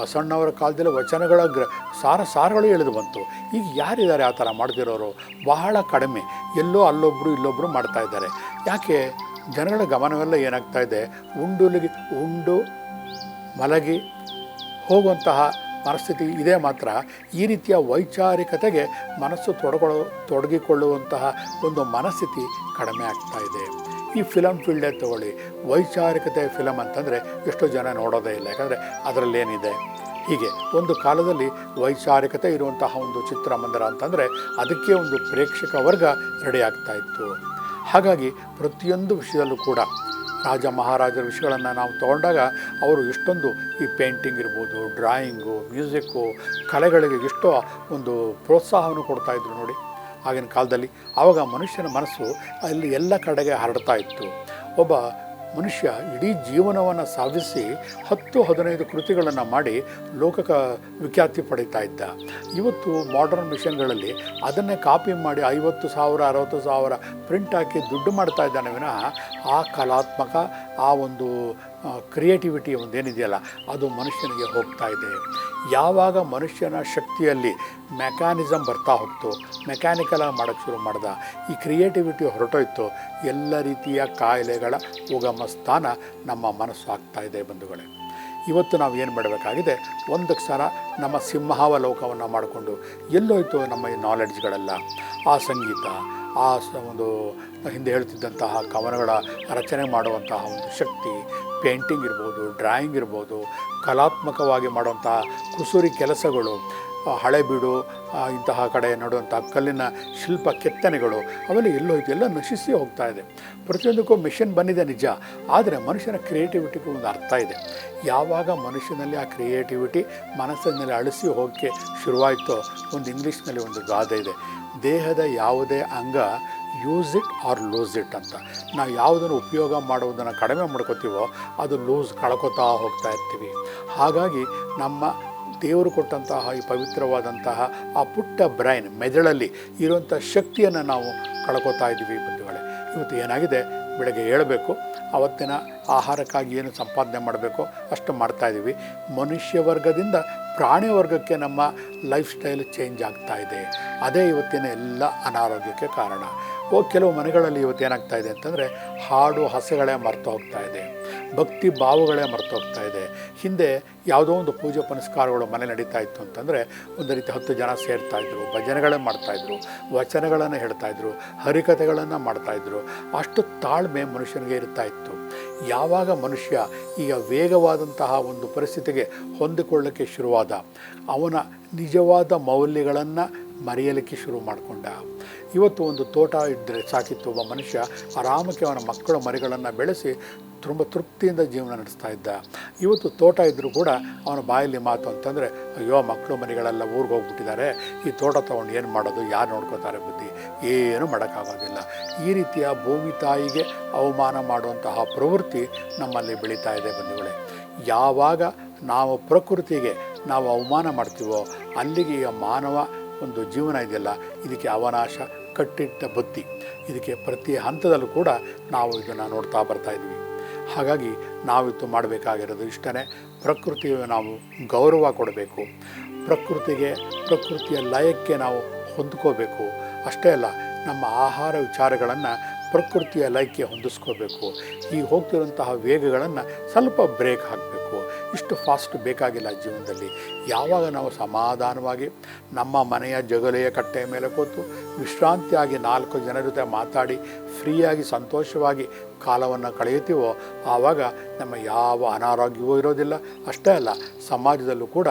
ಬಸವಣ್ಣವರ ಕಾಲದಲ್ಲಿ ವಚನಗಳ ಗ್ರ, ಸಾರ, ಸಾರಗಳು ಎಳೆದು ಬಂತು. ಈಗ ಯಾರಿದ್ದಾರೆ ಆ ಥರ ಮಾಡ್ತಿರೋರು? ಬಹಳ ಕಡಿಮೆ. ಎಲ್ಲೋ ಅಲ್ಲೊಬ್ಬರು ಇಲ್ಲೊಬ್ಬರು ಮಾಡ್ತಾ ಇದ್ದಾರೆ. ಯಾಕೆ? ಜನಗಳ ಗಮನವೆಲ್ಲ ಏನಾಗ್ತಾ ಇದೆ? ಉಂಡುಲಿಗೆ, ಉಂಡು ಮಲಗಿ ಹೋಗುವಂತಹ ಮನಸ್ಥಿತಿ ಇದೆ ಮಾತ್ರ. ಈ ರೀತಿಯ ವೈಚಾರಿಕತೆಗೆ ಮನಸ್ಸು ತೊಡಗೊಳ್ಳೋ ತೊಡಗಿಕೊಳ್ಳುವಂತಹ ಒಂದು ಮನಸ್ಥಿತಿ ಕಡಿಮೆ ಆಗ್ತಾ ಇದೆ. ಈ ಫಿಲಮ್ ಫೀಲ್ಡೇ ತಗೊಳ್ಳಿ. ವೈಚಾರಿಕತೆ ಫಿಲಮ್ ಅಂತಂದರೆ ಎಷ್ಟೋ ಜನ ನೋಡೋದೇ ಇಲ್ಲ. ಯಾಕಂದರೆ ಅದರಲ್ಲೇನಿದೆ? ಹೀಗೆ ಒಂದು ಕಾಲದಲ್ಲಿ ವೈಚಾರಿಕತೆ ಇರುವಂತಹ ಒಂದು ಚಿತ್ರಮಂದಿರ ಅಂತಂದರೆ ಅದಕ್ಕೆ ಒಂದು ಪ್ರೇಕ್ಷಕ ವರ್ಗ ರೆಡಿ ಆಗ್ತಾ ಇತ್ತು. ಹಾಗಾಗಿ ಪ್ರತಿಯೊಂದು ವಿಷಯದಲ್ಲೂ ಕೂಡ ರಾಜ ಮಹಾರಾಜರ ವಿಷಯಗಳನ್ನು ನಾವು ತಗೊಂಡಾಗ ಅವರು ಎಷ್ಟೊಂದು ಈ ಪೇಂಟಿಂಗ್ ಇರ್ಬೋದು ಡ್ರಾಯಿಂಗು ಮ್ಯೂಸಿಕ್ಕು ಕಲೆಗಳಿಗೆ ಎಷ್ಟೋ ಒಂದು ಪ್ರೋತ್ಸಾಹವನ್ನು ಕೊಡ್ತಾಯಿದ್ರು ನೋಡಿ. ಆಗಿನ ಕಾಲದಲ್ಲಿ ಆವಾಗ ಮನುಷ್ಯನ ಮನಸ್ಸು ಅಲ್ಲಿ ಎಲ್ಲ ಕಡೆಗೆ ಹರಡ್ತಾ ಇತ್ತು. ಒಬ್ಬ ಮನುಷ್ಯ ಇಡೀ ಜೀವನವನ್ನು ಸಾಧಿಸಿ ಹತ್ತು ಹದಿನೈದು ಕೃತಿಗಳನ್ನು ಮಾಡಿ ಲೋಕಕ ವಿಖ್ಯಾತಿ ಪಡೀತಾ ಇದ್ದ. ಇವತ್ತು ಮಾಡರ್ನ್ ಮಿಷನ್ಗಳಲ್ಲಿ ಅದನ್ನೇ ಕಾಪಿ ಮಾಡಿ ಐವತ್ತು ಸಾವಿರ, ಅರವತ್ತು ಸಾವಿರ ಪ್ರಿಂಟ್ ಹಾಕಿ ದುಡ್ಡು ಮಾಡ್ತಾ ಇದ್ದಾನೆ ವಿನಃ ಆ ಕಲಾತ್ಮಕ, ಆ ಒಂದು ಕ್ರಿಯೇಟಿವಿಟಿ ಒಂದು ಏನಿದೆಯಲ್ಲ ಅದು ಮನುಷ್ಯನಿಗೆ ಹೋಗ್ತಾ ಇದೆ. ಯಾವಾಗ ಮನುಷ್ಯನ ಶಕ್ತಿಯಲ್ಲಿ ಮೆಕ್ಯಾನಿಸಮ್ ಬರ್ತಾ ಹೋಗ್ತು ಮೆಕ್ಯಾನಿಕಲಾಗಿ ಮಾಡೋಕ್ಕೆ ಶುರು ಮಾಡ್ದ, ಈ ಕ್ರಿಯೇಟಿವಿಟಿ ಹೊರಟೋಯ್ತು, ಎಲ್ಲ ರೀತಿಯ ಕಾಯಿಲೆಗಳ ಉಗಮ ಸ್ಥಾನ ನಮ್ಮ ಮನಸ್ಸು ಆಗ್ತಾ ಇದೆ ಬಂಧುಗಳೇ. ಇವತ್ತು ನಾವು ಏನು ಮಾಡಬೇಕಾಗಿದೆ, ಒಂದು ಸಲ ನಮ್ಮ ಸಿಂಹಾವಲೋಕವನ್ನು ಮಾಡಿಕೊಂಡು ಎಲ್ಲೋಯ್ತು ನಮ್ಮ ಈ ನಾಲೆಡ್ಜ್ಗಳೆಲ್ಲ ಆ ಸಂಗೀತ, ಆ ಒಂದು ಹಿಂದೆ ಹೇಳ್ತಿದ್ದಂತಹ ಕವನಗಳ ರಚನೆ ಮಾಡುವಂತಹ ಒಂದು ಶಕ್ತಿ ಪೇಂಟಿಂಗ್ ಇರ್ಬೋದು, ಡ್ರಾಯಿಂಗ್ ಇರ್ಬೋದು, ಕಲಾತ್ಮಕವಾಗಿ ಮಾಡುವಂತಹ ಕುಸುರಿ ಕೆಲಸಗಳು ಹಳೆಬೀಡು ಇಂತಹ ಕಡೆ ನೋಡುವಂಥ ಕಲ್ಲಿನ ಶಿಲ್ಪ ಕೆತ್ತನೆಗಳು, ಅವೆಲ್ಲ ಎಲ್ಲೋಯ್ತು ಎಲ್ಲ ನಶಿಸಿ ಹೋಗ್ತಾ ಇದೆ. ಪ್ರತಿಯೊಂದಕ್ಕೂ ಮಿಷನ್ ಬಂದಿದೆ ನಿಜ, ಆದರೆ ಮನುಷ್ಯನ ಕ್ರಿಯೇಟಿವಿಟಿಗೂ ಒಂದು ಅರ್ಥ ಇದೆ. ಯಾವಾಗ ಮನುಷ್ಯನಲ್ಲಿ ಆ ಕ್ರಿಯೇಟಿವಿಟಿ ಮನಸ್ಸಿನಲ್ಲಿ ಅಳಿಸಿ ಹೋಗೋಕ್ಕೆ ಶುರುವಾಯಿತೋ, ಒಂದು ಇಂಗ್ಲೀಷ್ನಲ್ಲಿ ಒಂದು ಗಾದೆ ಇದೆ. ದೇಹದ ಯಾವುದೇ ಅಂಗ use it or lose it ಅಂತ. ನಾವು ಯಾವುದನ್ನು ಉಪಯೋಗ ಮಾಡುವುದನ್ನು ಕಡಿಮೆ ಮಾಡ್ಕೋತೀವೋ ಅದು ಲೂಸ್ ಕಳ್ಕೊತಾ ಹೋಗ್ತಾ ಇರ್ತೀವಿ. ಹಾಗಾಗಿ ನಮ್ಮ ದೇವರು ಕೊಟ್ಟಂತಹ ಈ ಪವಿತ್ರವಾದಂತಹ ಆ ಪುಟ್ಟ ಬ್ರೈನ್ ಮೆದುಳಲ್ಲಿ ಇರುವಂಥ ಶಕ್ತಿಯನ್ನು ನಾವು ಕಳ್ಕೊತಾ ಇದ್ದೀವಿ ಬಂಧುಗಳೇ. ಇವತ್ತು ಏನಾಗಿದೆ? ಬೆಳಗ್ಗೆ ಹೇಳಬೇಕು ಅವತ್ತಿನ ಆಹಾರಕ್ಕಾಗಿ ಏನು ಸಂಪಾದನೆ ಮಾಡಬೇಕು ಅಷ್ಟು ಮಾಡ್ತಾ ಇದ್ದೀವಿ. ಮನುಷ್ಯ ವರ್ಗದಿಂದ ಪ್ರಾಣಿ ವರ್ಗಕ್ಕೆ ನಮ್ಮ ಲೈಫ್ ಸ್ಟೈಲ್ ಚೇಂಜ್ ಆಗ್ತಾ ಇದೆ. ಅದೇ ಇವತ್ತಿನ ಎಲ್ಲ ಅನಾರೋಗ್ಯಕ್ಕೆ ಕಾರಣ. ಓ, ಕೆಲವು ಮನೆಗಳಲ್ಲಿ ಇವತ್ತು ಏನಾಗ್ತಾ ಇದೆ ಅಂತಂದರೆ ಹಾಡು ಹಸೆಗಳೇ ಮರ್ತು ಹೋಗ್ತಾ ಇದೆ. ಭಕ್ತಿ ಭಾವಗಳೇ ಮರ್ತು ಹೋಗ್ತಾ ಇದೆ. ಹಿಂದೆ ಯಾವುದೋ ಒಂದು ಪೂಜೆ ಪುನಸ್ಕಾರಗಳು ಮನೆ ನಡೀತಾ ಇತ್ತು ಅಂತಂದರೆ ಒಂದು ರೀತಿ ಹತ್ತು ಜನ ಸೇರ್ತಾ ಇದ್ರು, ಭಜನೆಗಳೇ ಮಾಡ್ತಾಯಿದ್ರು ವಚನಗಳನ್ನು ಹೇಳ್ತಾಯಿದ್ರು ಹರಿಕಥೆಗಳನ್ನು ಮಾಡ್ತಾಯಿದ್ರು ಅಷ್ಟು ತಾಳ್ಮೆ ಮನುಷ್ಯನಿಗೆ ಇರ್ತಾ ಇತ್ತು. ಯಾವಾಗ ಮನುಷ್ಯ ಈಗ ವೇಗವಾದಂತಹ ಒಂದು ಪರಿಸ್ಥಿತಿಗೆ ಹೊಂದಿಕೊಳ್ಳಕ್ಕೆ ಶುರುವಾದ ಅವನ ನಿಜವಾದ ಮೌಲ್ಯಗಳನ್ನು ಮರೆಯಲಿಕ್ಕೆ ಶುರು ಮಾಡಿಕೊಂಡ. ಇವತ್ತು ಒಂದು ತೋಟ ಇದ್ದರೆ ಸಾಕಿತ್ತು ಒಬ್ಬ ಮನುಷ್ಯ ಆರಾಮಕ್ಕೆ ಅವನ ಮಕ್ಕಳ ಮರಿಗಳನ್ನು ಬೆಳೆಸಿ ತುಂಬ ತೃಪ್ತಿಯಿಂದ ಜೀವನ ನಡೆಸ್ತಾ ಇದ್ದ. ಇವತ್ತು ತೋಟ ಇದ್ದರೂ ಕೂಡ ಅವನ ಬಾಯಲ್ಲಿ ಮಾತು ಅಂತಂದರೆ, ಅಯ್ಯೋ, ಮಕ್ಕಳು ಮನೆಗಳೆಲ್ಲ ಊರಿಗೆ ಹೋಗ್ಬಿಟ್ಟಿದ್ದಾರೆ. ಈ ತೋಟ ತೊಗೊಂಡು ಏನು ಮಾಡೋದು? ಯಾರು ನೋಡ್ಕೋತಾರೆ ಬುದ್ಧಿ? ಏನೂ ಮಾಡೋಕ್ಕಾಗೋದಿಲ್ಲ. ಈ ರೀತಿಯ ಭೂಮಿ ತಾಯಿಗೆ ಅವಮಾನ ಮಾಡುವಂತಹ ಪ್ರವೃತ್ತಿ ನಮ್ಮಲ್ಲಿ ಬೆಳೀತಾ ಇದೆ ಬಂಧುಗಳೇ. ಯಾವಾಗ ನಾವು ಪ್ರಕೃತಿಗೆ ನಾವು ಅವಮಾನ ಮಾಡ್ತೀವೋ, ಅಲ್ಲಿಗೆ ಈಗ ಮಾನವ ಒಂದು ಜೀವನ ಇದೆಯಲ್ಲ. ಇದಕ್ಕೆ ಅವನಾಶ ಕಟ್ಟಿಟ್ಟ ಬತ್ತಿ. ಇದಕ್ಕೆ ಪ್ರತಿ ಹಂತದಲ್ಲೂ ಕೂಡ ನಾವು ಇದನ್ನು ನೋಡ್ತಾ ಬರ್ತಾ ಇದ್ವಿ. ಹಾಗಾಗಿ ನಾವಿತ್ತು ಮಾಡಬೇಕಾಗಿರೋದು ಇಷ್ಟನೇ. ಪ್ರಕೃತಿಗೆ ನಾವು ಗೌರವ ಕೊಡಬೇಕು. ಪ್ರಕೃತಿಗೆ, ಪ್ರಕೃತಿಯ ಲಯಕ್ಕೆ ನಾವು ಹೊಂದ್ಕೋಬೇಕು. ಅಷ್ಟೇ ಅಲ್ಲ, ನಮ್ಮ ಆಹಾರ ವಿಚಾರಗಳನ್ನು ಪ್ರಕೃತಿಯ ಲಯಕ್ಕೆ ಹೊಂದಿಸ್ಕೋಬೇಕು. ಈ ಹೋಗ್ತಿರುವಂತಹ ವೇಗಗಳನ್ನು ಸ್ವಲ್ಪ ಬ್ರೇಕ್ ಹಾಕಬೇಕು. ಇಷ್ಟು ಫಾಸ್ಟ್ ಬೇಕಾಗಿಲ್ಲ ಜೀವನದಲ್ಲಿ. ಯಾವಾಗ ನಾವು ಸಮಾಧಾನವಾಗಿ ನಮ್ಮ ಮನೆಯ ಜಗಲೆಯ ಕಟ್ಟೆಯ ಮೇಲೆ ಕೂತು ವಿಶ್ರಾಂತಿಯಾಗಿ ನಾಲ್ಕು ಜನರ ಜೊತೆ ಮಾತಾಡಿ, ಫ್ರೀಯಾಗಿ ಸಂತೋಷವಾಗಿ ಕಾಲವನ್ನು ಕಳೆಯುತ್ತೀವೋ, ಆವಾಗ ನಮ್ಮ ಯಾವ ಅನಾರೋಗ್ಯವೂ ಇರೋದಿಲ್ಲ. ಅಷ್ಟೇ ಅಲ್ಲ, ಸಮಾಜದಲ್ಲೂ ಕೂಡ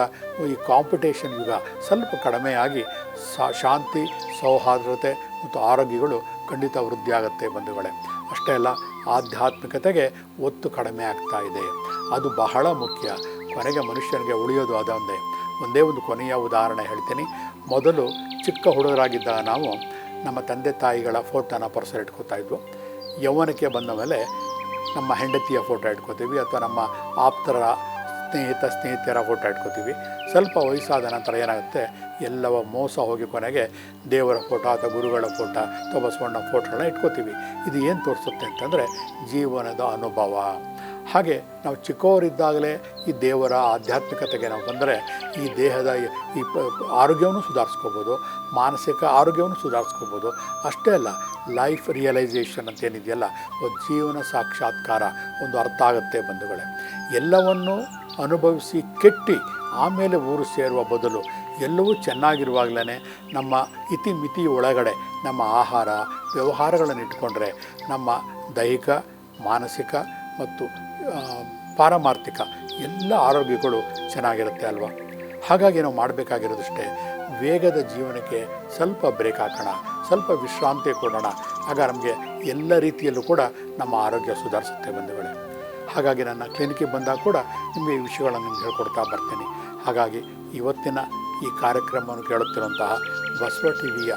ಈ ಕಾಂಪಿಟೇಷನ್ ಯುಗ ಸ್ವಲ್ಪ ಕಡಿಮೆಯಾಗಿ ಶಾಂತಿ, ಸೌಹಾರ್ದತೆ ಮತ್ತು ಆರೋಗ್ಯಗಳು ಖಂಡಿತ ವೃದ್ಧಿಯಾಗುತ್ತೆ ಬಂಧುಗಳೇ. ಅಷ್ಟೇ ಅಲ್ಲ, ಆಧ್ಯಾತ್ಮಿಕತೆಗೆ ಒತ್ತು ಕಡಿಮೆ ಆಗ್ತಾ ಇದೆ. ಅದು ಬಹಳ ಮುಖ್ಯ. ಕೊನೆಗೆ ಮನುಷ್ಯನಿಗೆ ಉಳಿಯೋದು ಅದೊಂದೇ ಒಂದೇ ಒಂದು ಕೊನೆಯ ಉದಾಹರಣೆ ಹೇಳ್ತೀನಿ. ಮೊದಲು ಚಿಕ್ಕ ಹುಡುಗರಾಗಿದ್ದಾಗ ನಾವು ನಮ್ಮ ತಂದೆ ತಾಯಿಗಳ ಫೋಟೋನ ಪರ್ಸರ್ ಇಟ್ಕೋತಾ ಇದ್ವು. ಯೌವನಕ್ಕೆ ಬಂದ ಮೇಲೆ ನಮ್ಮ ಹೆಂಡತಿಯ ಫೋಟೋ ಇಟ್ಕೋತೀವಿ ಅಥವಾ ನಮ್ಮ ಆಪ್ತರ ಸ್ನೇಹಿತ ಸ್ನೇಹಿತರ ಫೋಟೋ ಇಟ್ಕೋತೀವಿ. ಸ್ವಲ್ಪ ವಯಸ್ಸಾದ ನಂತರ ಏನಾಗುತ್ತೆ? ಎಲ್ಲವ ಮೋಸ ಹೋಗಿ ಕೊನೆಗೆ ದೇವರ ಫೋಟೋ ಅಥವಾ ಗುರುಗಳ ಫೋಟೋ ಅಥವಾ ಬಸವಣ್ಣ ಫೋಟೋಗಳನ್ನ ಇಟ್ಕೋತೀವಿ. ಇದು ಏನು ತೋರಿಸುತ್ತೆ ಅಂತಂದರೆ ಜೀವನದ ಅನುಭವ. ಹಾಗೆ ನಾವು ಚಿಕ್ಕವರಿದ್ದಾಗಲೇ ಈ ದೇವರ ಆಧ್ಯಾತ್ಮಿಕತೆಗೆ ನಾವು ಬಂದರೆ ಈ ದೇಹದ ಈ- ಆರೋಗ್ಯವನ್ನು ಸುಧಾರಿಸ್ಕೋಬೋದು, ಮಾನಸಿಕ ಆರೋಗ್ಯವನ್ನು ಸುಧಾರಿಸ್ಕೋಬೋದು. ಅಷ್ಟೇ ಅಲ್ಲ ಲೈಫ್ ರಿಯಲೈಸೇಷನ್ ಅಂತ ಏನಿದೆಯಲ್ಲ, ಒಂದು ಜೀವನ ಸಾಕ್ಷಾತ್ಕಾರ, ಒಂದು ಅರ್ಥ ಆಗುತ್ತೆ ಬಂಧುಗಳೇ. ಎಲ್ಲವನ್ನು ಅನುಭವಿಸಿ ಕೆಟ್ಟಿ ಆಮೇಲೆ ಊರು ಸೇರುವ ಬದಲು ಎಲ್ಲವೂ ಚೆನ್ನಾಗಿರುವಾಗಲೇ ನಮ್ಮ ಇತಿಮಿತಿ ಒಳಗಡೆ ನಮ್ಮ ಆಹಾರ ವ್ಯವಹಾರಗಳನ್ನು ಇಟ್ಕೊಂಡ್ರೆ ನಮ್ಮ ದೈಹಿಕ, ಮಾನಸಿಕ ಮತ್ತು ಪಾರಮಾರ್ಥಿಕ ಎಲ್ಲ ಆರೋಗ್ಯಗಳು ಚೆನ್ನಾಗಿರುತ್ತೆ ಅಲ್ವಾ? ಹಾಗಾಗಿ ನಾವು ಮಾಡಬೇಕಾಗಿರೋದಷ್ಟೇ, ವೇಗದ ಜೀವನಕ್ಕೆ ಸ್ವಲ್ಪ ಬ್ರೇಕ್ ಹಾಕೋಣ, ಸ್ವಲ್ಪ ವಿಶ್ರಾಂತಿ ಕೊಡೋಣ. ಆಗ ನಮಗೆ ಎಲ್ಲ ರೀತಿಯಲ್ಲೂ ಕೂಡ ನಮ್ಮ ಆರೋಗ್ಯ ಸುಧಾರಿಸುತ್ತೆ ಬಂಧುಗಳೇ. ಹಾಗಾಗಿ ನನ್ನ ಕ್ಲಿನಿಕ್ಗೆ ಬಂದಾಗ ಕೂಡ ನಿಮಗೆ ಈ ವಿಷಯಗಳನ್ನು ನಿಮ್ಗೆ ಹೇಳ್ಕೊಡ್ತಾ ಬರ್ತೀನಿ. ಹಾಗಾಗಿ ಇವತ್ತಿನ ಈ ಕಾರ್ಯಕ್ರಮವನ್ನು ಕೇಳುತ್ತಿರುವಂತಹ ಬಸವ ಟಿ ವಿಯ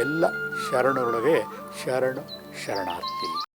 ಎಲ್ಲ ಶರಣರೊಳಗೆ ಶರಣು ಶರಣಾರ್ಥಿ.